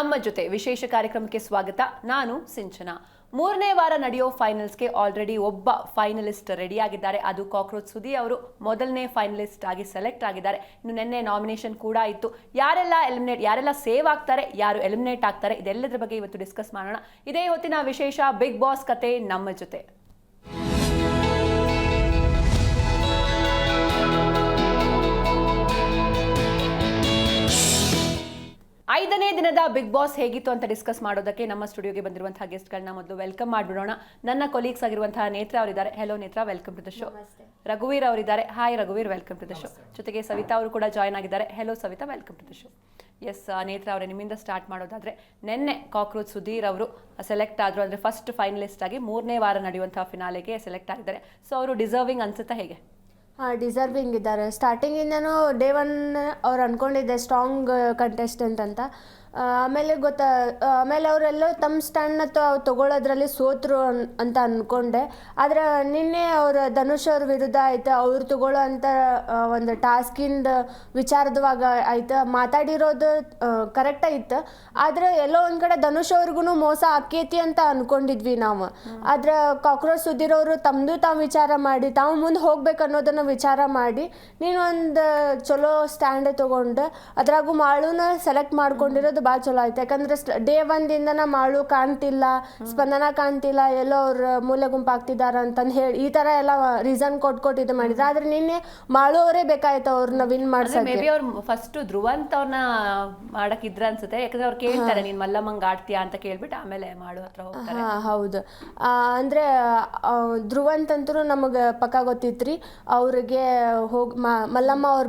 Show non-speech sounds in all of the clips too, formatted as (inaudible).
ನಮ್ಮ ಜೊತೆ ವಿಶೇಷ ಕಾರ್ಯಕ್ರಮಕ್ಕೆ ಸ್ವಾಗತ. ನಾನು ಸಿಂಚನಾ. ಮೂರನೇ ವಾರ ನಡೆಯೋ ಫೈನಲ್ಸ್ಗೆ ಆಲ್ರೆಡಿ ಒಬ್ಬ ಫೈನಲಿಸ್ಟ್ ರೆಡಿ ಆಗಿದ್ದಾರೆ ಅದು ಕಾಕ್ರೋಚ್ ಸುದಿ ಅವರು ಮೊದಲನೇ ಫೈನಲಿಸ್ಟ್ ಆಗಿ ಸೆಲೆಕ್ಟ್ ಆಗಿದ್ದಾರೆ. ಇನ್ನು ನಿನ್ನೆ ನಾಮಿನೇಷನ್ ಕೂಡ ಇತ್ತು. ಯಾರೆಲ್ಲ ಎಲಿಮಿನೇಟ್ ಯಾರೆಲ್ಲ ಸೇವ್ ಆಗ್ತಾರೆ, ಯಾರು ಎಲಿಮಿನೇಟ್ ಆಗ್ತಾರೆ, ಇದೆಲ್ಲದರ ಬಗ್ಗೆ ಇವತ್ತು ಡಿಸ್ಕಸ್ ಮಾಡೋಣ. ಇದೇ ಹೊತ್ತಿನ ವಿಶೇಷ ಬಿಗ್ ಬಾಸ್ ಕತೆ ನಮ್ಮ ಜೊತೆ. ಐದನೇ ದಿನದ ಬಿಗ್ ಬಾಸ್ ಹೇಗಿತ್ತು ಅಂತ ಡಿಸ್ಕಸ್ ಮಾಡೋದಕ್ಕೆ ನಮ್ಮ ಸ್ಟುಡಿಯೋಗೆ ಬಂದಿರುವಂತಹ ಗೆಸ್ಟ್ಗಳನ್ನ ಮೊದಲು ವೆಲ್ಕಮ್ ಮಾಡಿಬಿಡೋಣ. ನನ್ನ ಕೊಲೀಗ್ಸ್ ಆಗಿರುವಂತಹ ನೇತ್ರ ಅವರಿದ್ದಾರೆ. Hello Netra welcome to the show ರಘುವೀರ್ ಅವರಿದ್ದಾರೆ. ಹಾಯ್ ರಘುವೀರ್ ವೆಲ್ಕಮ್ ಟು ದ ಶೋ ಜೊತೆಗೆ ಸವಿತಾ ಅವರು ಕೂಡ ಜಾಯ್ನ್ ಆಗಿದ್ದಾರೆ. Hello Savita welcome to the show yes Netra ಅವರೇ ನಿಮ್ಮಿಂದ ಸ್ಟಾರ್ಟ್ ಮಾಡೋದಾದ್ರೆ ನಿನ್ನೆ ಕಾಕ್ರೋಚ್ ಸುಧೀರ್ ಅವರು ಸೆಲೆಕ್ಟ್ ಆದ್ರು ಅಂದ್ರೆ ಫಸ್ಟ್ ಫೈನಲಿಸ್ಟ್ ಆಗಿ ಮೂರನೇ ವಾರ ನಡೆಯುವಂತಹ ಫಿನಾಲೆಗೆ ಸೆಲೆಕ್ಟ್ ಆಗಿದ್ದಾರೆ. ಸೊ ಅವರು ಡಿಸರ್ವಿಂಗ್ ಅನ್ಸುತ್ತಾ ಹೇಗೆ? ಡಿಸರ್ವಿಂಗ್ ಇದ್ದಾರೆ. ಸ್ಟಾರ್ಟಿಂಗಿಂದನೂ ಡೇ ಒನ್ ಅವ್ರು ಅಂದ್ಕೊಂಡಿದ್ದೆ ಸ್ಟ್ರಾಂಗ್ ಕಂಟೆಸ್ಟೆಂಟ್ ಅಂತ. ಆಮೇಲೆ ಗೊತ್ತಾ ಆಮೇಲೆ ಅವರೆಲ್ಲ ತಮ್ಮ ಸ್ಟ್ಯಾಂಡ್ನ ತಗೊಳ್ಳೋದ್ರಲ್ಲಿ ಸೋತರು ಅನ್, ಅಂತ ಅಂದ್ಕೊಂಡೆ ಆದರೆ ನಿನ್ನೆ ಅವ್ರ ಧನುಷ್ ಅವ್ರ ವಿರುದ್ಧ ಆಯ್ತು, ಅವ್ರು ತಗೊಳ್ಳೋ ಅಂತ ಒಂದು ಟಾಸ್ಕಿಂದ ವಿಚಾರದವಾಗ ಆಯ್ತು. ಮಾತಾಡಿರೋದು ಕರೆಕ್ಟ್ ಆಯ್ತು. ಆದರೆ ಎಲ್ಲೋ ಒಂದು ಕಡೆ ಧನುಷ್ ಅವ್ರಿಗೂ ಮೋಸ ಆಕೇತಿ ಅಂತ ಅಂದ್ಕೊಂಡಿದ್ವಿ ನಾವು. ಆದ್ರೆ ಕಾಕ್ರೋಚ್ ಸುದ್ದಿರೋರು ತಮ್ಮದು ತಾವು ವಿಚಾರ ಮಾಡಿ, ತಾವು ಮುಂದೆ ಹೋಗ್ಬೇಕು ಅನ್ನೋದನ್ನ ವಿಚಾರ ಮಾಡಿ, ನೀನು ಒಂದು ಚಲೋ ಸ್ಟ್ಯಾಂಡ್ ತೊಗೊಂಡು, ಅದ್ರಾಗೂ ಮಾಳುನ ಸೆಲೆಕ್ಟ್ ಮಾಡ್ಕೊಂಡಿರೋದು ಭಾಳ ಚಲೋ ಆಯ್ತು. ಯಾಕಂದ್ರೆ ಡೇ ಒಂದಿಂದನ ಮಾಳು ಕಾಣ್ತಿಲ್ಲ ಸ್ಪಂದನ ಕಾಣ್ತಿಲ್ಲ ಎಲ್ಲೋ ಅವ್ರ ಮೂಲೆ ಗುಂಪಾಗ್ತಿದಾರ ಅಂತಂದು ಹೇಳಿ ಈ ತರ ಎಲ್ಲ ರೀಸನ್ ಕೊಟ್ಟು ಕೊಟ್ಟು ಇದು ಮಾಡಿದ್ರು. ಆದ್ರೆ ನಿನ್ನೆ ಮಾಳು ಅವರೇ ಬೇಕಾಯ್ತು ಅವ್ರನ್ನ ವಿನ್ ಮೇ ಮಾಡ್ಸಕ್ಕೆ. ಬಿ ಅವ್ರು ಫಸ್ಟ್ ಧ್ರುವಂತ ಅವ್ರನ್ನ ಮಾಡಕ್ ಇದ್ರ ಅನ್ಸುತ್ತೆ. ಯಾಕಂದ್ರೆ ಅವ್ರು ಕೇಳ್ತಾರೆ ನೀನ್ ಮಲ್ಲಮ್ಮಂಗ್ ಆಡ್ತೀಯಾ? ಅಂತ ಕೇಳ್ಬಿಟ್ಟು ಆಮೇಲೆ ಮಾಡು ಹತ್ರ ಹೋಗ್ತಾರೆ. ಹಾ ಹೌದು. ಆ, ಅಂದ್ರೆ ಆ, ಧ್ರುವಂತ್ ಅಂತೂ ನಮಗೆ ಪಕ್ಕ ಗೊತ್ತಿತ್ರಿ. ಅವ್ರಿಗೆ ಹೋಗಿ ಮಲ್ಲಮ್ಮ ಅವ್ರ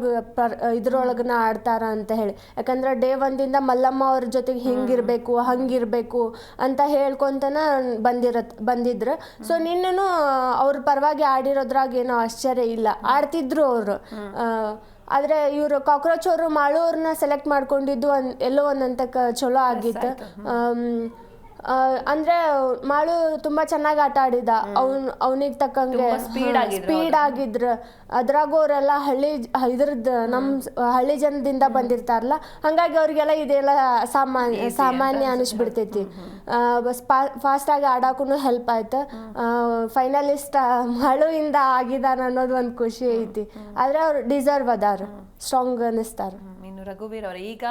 ಇದ್ರೊಳಗನ ಆಡ್ತಾರ ಅಂತ ಹೇಳಿ. ಯಾಕಂದ್ರೆ ಡೇ ಒಂದಿಂದ ಮಲ್ಲಮ್ಮ ಅವ್ರ ಜೊತೆಗೆ ಹಿಂಗಿರ್ಬೇಕು ಹಂಗಿರ್ಬೇಕು ಅಂತ ಹೇಳ್ಕೊಂತನ ಬಂದಿರತ್ ಬಂದಿದ್ರು. ಸೊ ನಿನ್ನೂ ಅವ್ರ ಪರವಾಗಿ ಆಡಿರೋದ್ರಾಗ ಏನೋ ಆಶ್ಚರ್ಯ ಇಲ್ಲ. ಆಡ್ತಿದ್ರು ಅವರು. ಆದ್ರೆ ಇವರು ಕಾಕ್ರೋಚ್ ಅವರು ಮಾಳೂರ್ನ ಸೆಲೆಕ್ಟ್ ಮಾಡ್ಕೊಂಡಿದ್ದು ಎಲ್ಲೋ ಒಂದಂತ ಚಲೋ ಆಗಿತ್ತು. ಅಂದ್ರೆ ಮಾಳು ತುಂಬಾ ಚೆನ್ನಾಗಿ ಆಟ ಆಡಿದ. ಅವ್ನ್ ಅವನಿಗೆ ತಕ್ಕಂಗೆ speed ಆಗಿದ್ರು ಸ್ಪೀಡ್ ಆಗಿದ್ರ. ಅದ್ರಾಗೂ ಅವರೆಲ್ಲ ಹಳ್ಳಿ ಇದ್ರದ್ ನಮ್ ಹಳ್ಳಿ ಜನದಿಂದ ಬಂದಿರ್ತಾರಲ್ಲ ಹಂಗಾಗಿ ಅವ್ರಿಗೆಲ್ಲ ಇದೆಲ್ಲ ಸಾಮಾನ್ಯ ಸಾಮಾನ್ಯ ಅನಿಸ್ಬಿಡ್ತೈತಿ. ಫಾಸ್ಟ್ ಆಗಿ ಆಡಾಕುನು ಹೆಲ್ಪ್ ಆಯ್ತು. ಫೈನಲಿಸ್ಟ್ ಮಾಳುವಿಂದ ಆಗಿದಾನ ಅನ್ನೋದು ಒಂದು ಖುಷಿ ಐತಿ. ಆದ್ರೆ ಅವ್ರು ಡಿಸರ್ವ್ ಅದಾರ. ಸ್ಟ್ರಾಂಗ್ ಅನಿಸ್ತಾರ. ಇನ್ನು ರಘುವೀರ್ ಅವರು ಈಗ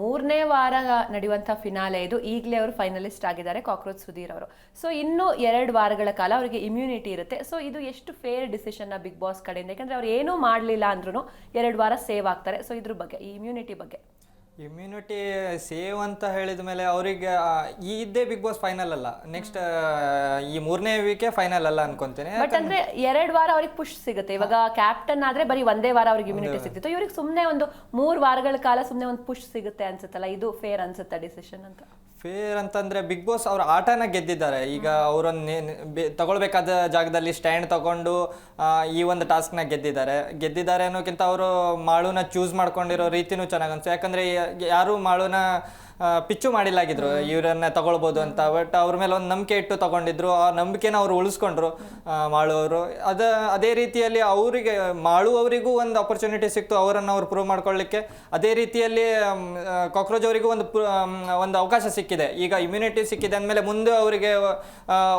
ಮೂರನೇ ವಾರ ನಡೆಯುವಂಥ ಫಿನಾಲೆ ಇದು. ಈಗಲೇ ಅವರು ಫೈನಲಿಸ್ಟ್ ಆಗಿದ್ದಾರೆ ಕಾಕ್ರೋಚ್ ಸುಧೀರ್ ಅವರು. ಸೊ ಇನ್ನು ಎರಡು ವಾರಗಳ ಕಾಲ ಅವರಿಗೆ ಇಮ್ಯುನಿಟಿ ಇರುತ್ತೆ. ಸೊ ಇದು ಎಷ್ಟು ಫೇರ್ ಡಿಸಿಷನ್ ಬಿಗ್ ಬಾಸ್ ಕಡೆಯಿಂದ? ಯಾಕಂದರೆ ಅವ್ರು ಏನೂ ಮಾಡಲಿಲ್ಲ ಅಂದ್ರೂ ಎರಡು ವಾರ ಸೇವ್ ಆಗ್ತಾರೆ. ಸೊ ಇದ್ರ ಬಗ್ಗೆ, ಈ ಇಮ್ಯುನಿಟಿ ಬಗ್ಗೆ. ಇಮ್ಯುನಿಟಿ ಸೇವ್ ಅಂತ ಹೇಳಿದ ಮೇಲೆ ಅವರಿಗೆ ಈ ಇದ್ದೇ ಬಿಗ್ ಬಾಸ್ ಫೈನಲ್ ಅಲ್ಲ. ನೆಕ್ಸ್ಟ್ ಈ ಮೂರನೇ ವೀಕೆ ಫೈನಲ್ ಅಲ್ಲ ಅನ್ಕೊಂತೀನಿ. ಬಟ್ ಅಂದ್ರೆ ಎರಡು ವಾರ ಅವ್ರಿಗೆ ಪುಷ್ ಸಿಗುತ್ತೆ. ಇವಾಗ ಕ್ಯಾಪ್ಟನ್ ಆದ್ರೆ ಬರೀ ಒಂದೇ ವಾರ ಅವ್ರಿಗೆ ಇಮ್ಯುನಿಟಿ ಸಿಗ್ತಿತ್ತು. ಇವ್ರಿಗೆ ಸುಮ್ಮನೆ ಒಂದು ಮೂರು ವಾರಗಳ ಕಾಲ ಸುಮ್ಮನೆ ಒಂದು ಪುಷ್ ಸಿಗುತ್ತೆ ಅನ್ಸುತ್ತಲ್ಲ. ಇದು ಫೇರ್ ಅನ್ಸುತ್ತೆ ಡಿಸಿಷನ್ ಅಂತ? ಫೇರ್ ಅಂತಂದ್ರೆ ಬಿಗ್ ಬಾಸ್ ಅವ್ರ ಆಟನ ಗೆದ್ದಿದ್ದಾರೆ. ಈಗ ಅವರನ್ನ ತಗೊಳ್ಬೇಕಾದ ಜಾಗದಲ್ಲಿ ಸ್ಟ್ಯಾಂಡ್ ತಗೊಂಡು ಆ, ಈ ಒಂದು ಟಾಸ್ಕ್ನ ಗೆದ್ದಿದ್ದಾರೆ. ಗೆದ್ದಿದ್ದಾರೆ ಅನ್ನೋಕ್ಕಿಂತ ಅವರು ಮಾಳುನ ಚೂಸ್ ಮಾಡ್ಕೊಂಡಿರೋ ರೀತಿನೂ ಚೆನ್ನಾಗಿ ಅನ್ಸುತ್ತೆ. ಯಾಕಂದ್ರೆ ಯಾರು ಮಾಳುನ ಪಿಚ್ಚು ಮಾಡಿಲ್ಲಾಗಿದ್ರು ಇವರನ್ನ ತಗೊಳ್ಬೋದು ಅಂತ. ಬಟ್ ಅವ್ರ ಮೇಲೆ ಒಂದು ನಂಬಿಕೆ ಇಟ್ಟು ತಗೊಂಡಿದ್ರು. ಆ ನಂಬಿಕೆನ ಅವ್ರು ಉಳಿಸ್ಕೊಂಡ್ರು ಮಾಡುವವರು ಅದ ಅದೇ ರೀತಿಯಲ್ಲಿ ಅವರಿಗೆ ಮಾಡುವವರಿಗೂ ಒಂದು ಅಪರ್ಚುನಿಟಿ ಸಿಕ್ತು. ಅವರನ್ನು ಅವ್ರು ಪ್ರೂವ್ ಮಾಡ್ಕೊಳ್ಳಿಕ್ಕೆ. ಅದೇ ರೀತಿಯಲ್ಲಿ ಕಾಕ್ರೋಜ್ ಅವರಿಗೂ ಒಂದು ಪ್ರ- ಒಂದು ಅವಕಾಶ ಸಿಕ್ಕಿದೆ. ಈಗ ಇಮ್ಯುನಿಟಿ ಸಿಕ್ಕಿದೆ ಅಂದಮೇಲೆ ಮುಂದೆ ಅವರಿಗೆ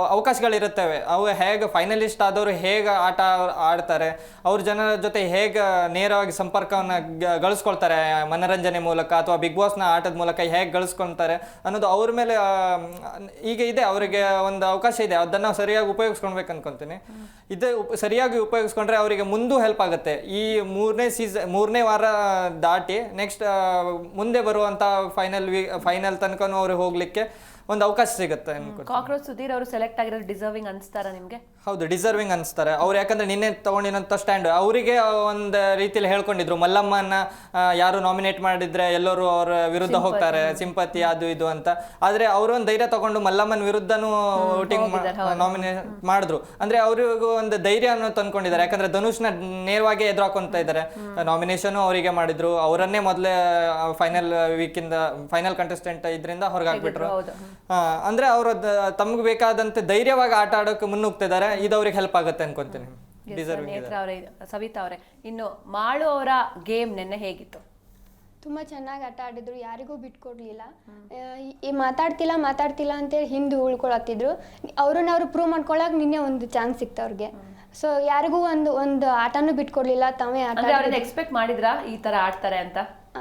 ಅವಕಾಶಗಳಿರುತ್ತವೆ. ಅವು ಹೇಗೆ ಫೈನಲಿಸ್ಟ್ ಆದವರು ಹೇಗೆ ಆಟ ಆಡ್ತಾರೆ ಅವ್ರ ಜನರ ಜೊತೆ ಹೇಗೆ ನೇರವಾಗಿ ಸಂಪರ್ಕವನ್ನು ಗಳಿಸ್ಕೊಳ್ತಾರೆ ಮನರಂಜನೆ ಮೂಲಕ ಅಥವಾ ಬಿಗ್ ಬಾಸ್ನ ಆಟದ ಮೂಲಕ ಹೇಗೆ ಗಳಿಸ್ಕೊಳ್ತಾರೆ ಅನ್ನೋದು ಅವ್ರ ಮೇಲೆ ಈಗ ಇದೆ, ಅವರಿಗೆ ಒಂದು ಅವಕಾಶ ಇದೆ. ಅದನ್ನು ಸರಿಯಾಗಿ ಉಪಯೋಗಿಸ್ಕೊಳ್ಬೇಕು ಅನ್ಕೊಂತೀನಿ. ಇದೇ ಸರಿಯಾಗಿ ಉಪಯೋಗಿಸ್ಕೊಂಡ್ರೆ ಅವರಿಗೆ ಮುಂದೂ ಹೆಲ್ಪ್ ಆಗುತ್ತೆ. ಈ ಮೂರನೇ ಸೀಸನ್ ಮೂರನೇ ವಾರ ದಾಟಿ ನೆಕ್ಸ್ಟ್ ಮುಂದೆ ಬರುವಂಥ ಫೈನಲ್ ವೀ ಫೈನಲ್ ತನಕನೂ ಅವ್ರಿಗೆ ಹೋಗಲಿಕ್ಕೆ ಒಂದು ಅವಕಾಶ ಸಿಗುತ್ತೆ ಕಾಕ್ರೋಚ್ ಸುಧೀರ್ ಅವರು ಸೆಲೆಕ್ಟ್ ಆಗಿರೋದು ಡಿಸರ್ವಿಂಗ್ ಅನ್ಸ್ತಾರ ನಿಮ್ಗೆ? ಹೌದು ಡಿಸರ್ವಿಂಗ್ ಅನಿಸ್ತಾರೆ. ಅವ್ರು ಯಾಕಂದ್ರೆ ನಿನ್ನೆ ತಗೊಂಡಿರೋಂಥ ಸ್ಟ್ಯಾಂಡ್ ಅವರಿಗೆ ಒಂದು ರೀತಿಯಲ್ಲಿ ಹೇಳ್ಕೊಂಡಿದ್ರು. ಮಲ್ಲಮ್ಮನ ಯಾರು ನಾಮಿನೇಟ್ ಮಾಡಿದ್ರೆ ಎಲ್ಲರೂ ಅವ್ರ ವಿರುದ್ಧ ಹೋಗ್ತಾರೆ ಸಿಂಪತಿ ಅದು ಇದು ಅಂತ. ಆದ್ರೆ ಅವರು ಒಂದು ಧೈರ್ಯ ತಗೊಂಡು ಮಲ್ಲಮ್ಮನ ವಿರುದ್ಧನೂ ವೋಟಿಂಗ್ ನಾಮಿನೇಟ್ ಮಾಡಿದ್ರು. ಅಂದ್ರೆ ಅವ್ರಿಗೂ ಒಂದು ಧೈರ್ಯ ಅನ್ನೋ ತಂದ್ಕೊಂಡಿದ್ದಾರೆ. ಯಾಕಂದ್ರೆ ಧನುಷ್ನ ನೇರವಾಗಿ ಎದುರು ಹಾಕೊಂತ ಇದ್ದಾರೆ ನಾಮಿನೇಷನು ಅವರಿಗೆ ಮಾಡಿದ್ರು. ಅವರನ್ನೇ ಮೊದಲೇ ಫೈನಲ್ ವೀಕಿಂದ ಫೈನಲ್ ಕಂಟೆಸ್ಟೆಂಟ್ ಇದ್ರಿಂದ. ಆ, ಅಂದ್ರೆ ಅವರು ತಮ್ಗೆ ಬೇಕಾದಂತೆ ಧೈರ್ಯವಾಗಿ ಆಟ ಆಡೋಕೆ ಮುನ್ನುಗ್ತಿದ್ದಾರೆ. ಇದು ಅವ್ರಿಗೆ ಹೆಲ್ಪ್ ಆಗುತ್ತೆ ಅನ್ಕೊಂತೀನಿ. ಡಿಸರ್ವಿಂಗ್ ನೇತ್ರ ಅವರೇ ಸವಿತಾ ಅವರೇ. ಇನ್ನು ಮಾಳು ಅವರ ಗೇಮ್ ನೆನ್ನೆ ಹೇಗಿತ್ತು? ತುಂಬಾ ಚೆನ್ನಾಗಿ ಆಟ ಆಡಿದ್ರು ಯಾರಿಗೂ ಬಿಟ್ಕೊಡ್ಲಿಲ್ಲ. ಈ- ಮಾತಾಡ್ತಿಲ್ಲ ಮಾತಾಡ್ತಿಲ್ಲ ಅಂತೇಳಿ ಹಿಂದೆ ಉಳ್ಕೊಳತ್ತಿದ್ರು. ಅವ್ರನ್ನ ಅವ್ರು ಪ್ರೂವ್ ಮಾಡ್ಕೊಳಕ್ ನಿನ್ನೆ ಒಂದು ಚಾನ್ಸ್ ಸಿಕ್ತ ಅವ್ರಿಗೆ. ಸೊ ಯಾರಿಗೂ ಒಂದು ಒಂದು ಆಟನೂ ಬಿಟ್ಕೊಡ್ಲಿಲ್ಲ ತಾವೇ ಆಟ ಎಕ್ಸ್ಪೆಕ್ಟ್ ಮಾಡಿದ್ರಾ ಈ ತರ ಆಡ್ತಾರೆ ಅಂತ?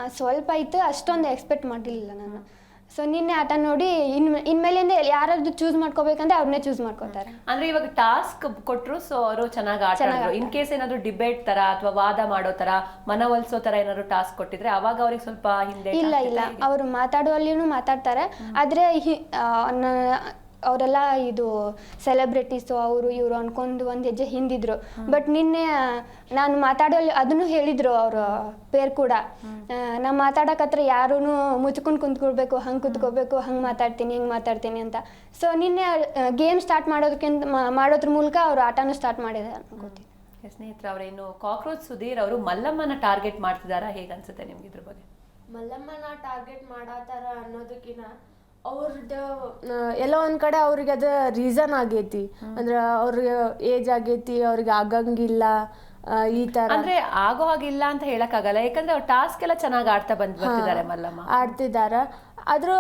ಸ್ವಲ್ಪ ಇತ್ತು ಅಷ್ಟೊಂದು ಎಕ್ಸ್ಪೆಕ್ಟ್ ಮಾಡಿರ್ಲಿಲ್ಲ ನಾನು. ಸೊ ನಿನ್ನೆ ಆಟ ನೋಡಿ ಇನ್ ಇನ್ಮೇಲಿಂದ ಯಾರಾದ್ರೂ ಚೂಸ್ ಮಾಡ್ಕೋಬೇಕಂದ್ರೆ ಅವ್ರನ್ನೇ ಚೂಸ್ ಮಾಡ್ಕೋತಾರೆ. ಅಂದ್ರೆ ಇವಾಗ ಟಾಸ್ಕ್ ಕೊಟ್ರು ಸೊ ಅವರು ಚೆನ್ನಾಗಿ ಆಟ ಇನ್ ಕೇಸ್ ಏನಾದ್ರು ಡಿಬೇಟ್ ತರ ಅಥವಾ ವಾದ ಮಾಡೋ ತರ ಮನವೊಲಿಸೋ ತರ ಏನಾದ್ರು ಟಾಸ್ಕ್ ಕೊಟ್ಟಿದ್ರೆ ಅವಾಗ ಅವ್ರಿಗೆ ಸ್ವಲ್ಪ ಹಿಂದೆ ಇಲ್ಲ ಇಲ್ಲ. ಅವರು ಮಾತಾಡುವಲ್ಲಿನೂ ಮಾತಾಡ್ತಾರೆ. ಆದರೆ ಅವರೆಲ್ಲ ಇದು ಸೆಲೆಬ್ರಿಟೀಸು ಅವರು ಇವರು ಅನ್ಕೊಂಡು ಒಂದು ಹೆಜ್ಜೆ ಹಿಂದಿದ್ರು. ಬಟ್ ನಿನ್ನೆ ನಾನು ಮಾತಾಡೋ ಅದನ್ನು ಹೇಳಿದ್ರು ಅವರು ಪೇರ್ ಕೂಡ. ಆ, ನಾ ಮಾತಾಡಕತ್ರ ಯಾರೂ ಮುಚ್ಕೊಂಡು ಕುಂತ್ಕೊಳ್ಬೇಕು ಹಂಗೆ ಕುತ್ಕೋಬೇಕು ಹಂಗೆ ಮಾತಾಡ್ತೀನಿ ಹಿಂಗೆ ಮಾತಾಡ್ತೀನಿ ಅಂತ. ಸೊ ನಿನ್ನೆ ಗೇಮ್ ಸ್ಟಾರ್ಟ್ ಮಾಡೋದಕ್ಕಿಂತ ಮಾಡೋದ್ರ ಮೂಲಕ ಅವರು ಆಟನೂ ಸ್ಟಾರ್ಟ್ ಮಾಡಿದೆ ಅನ್ಕೋತೀನಿ ಸ್ನೇಹಿತರೆ ಅವರೇನು ಇನ್ನು ಕಾಕ್ರೋಚ್ ಸುಧೀರ್ ಅವರು ಮಲ್ಲಮ್ಮನ ಟಾರ್ಗೆಟ್ ಮಾಡ್ತಿದಾರಾ? ಹೇಗ್ ಅನ್ಸುತ್ತೆ ನಿಮ್ಗೆ ಇದ್ರ ಬಗ್ಗೆ? ಮಲ್ಲಮ್ಮನ ಟಾರ್ಗೆಟ್ ಮಾಡತಾರ ಅನ್ನೋದಕ್ಕಿಂತ ಅವ್ರದ್ದು ಎಲ್ಲೋ ಒಂದ್ ಕಡೆ ಅವ್ರಿಗೆ ಅದ ರೀಸನ್ ಆಗೇತಿ. ಅಂದ್ರ ಅವ್ರಿಗೆ ಏಜ್ ಆಗೇತಿ ಅವ್ರಿಗೆ ಆಗಂಗಿಲ್ಲ ಆ, ಈ ತರ. ಅಂದ್ರೆ ಆಗೋ ಹಾಗಿಲ್ಲ ಅಂತ ಹೇಳಕ್ಕಾಗಲ್ಲ. ಯಾಕಂದ್ರೆ ಅವ್ರ ಟಾಸ್ಕ್ ಎಲ್ಲ ಚೆನ್ನಾಗಿ ಆಡ್ತಾ ಬಂದ್ ಬರ್ತಿದ್ದಾರೆ ಮಲ್ಲಮ್ಮ. ಆಡ್ತಿದಾರ. ಆದ್ರೂ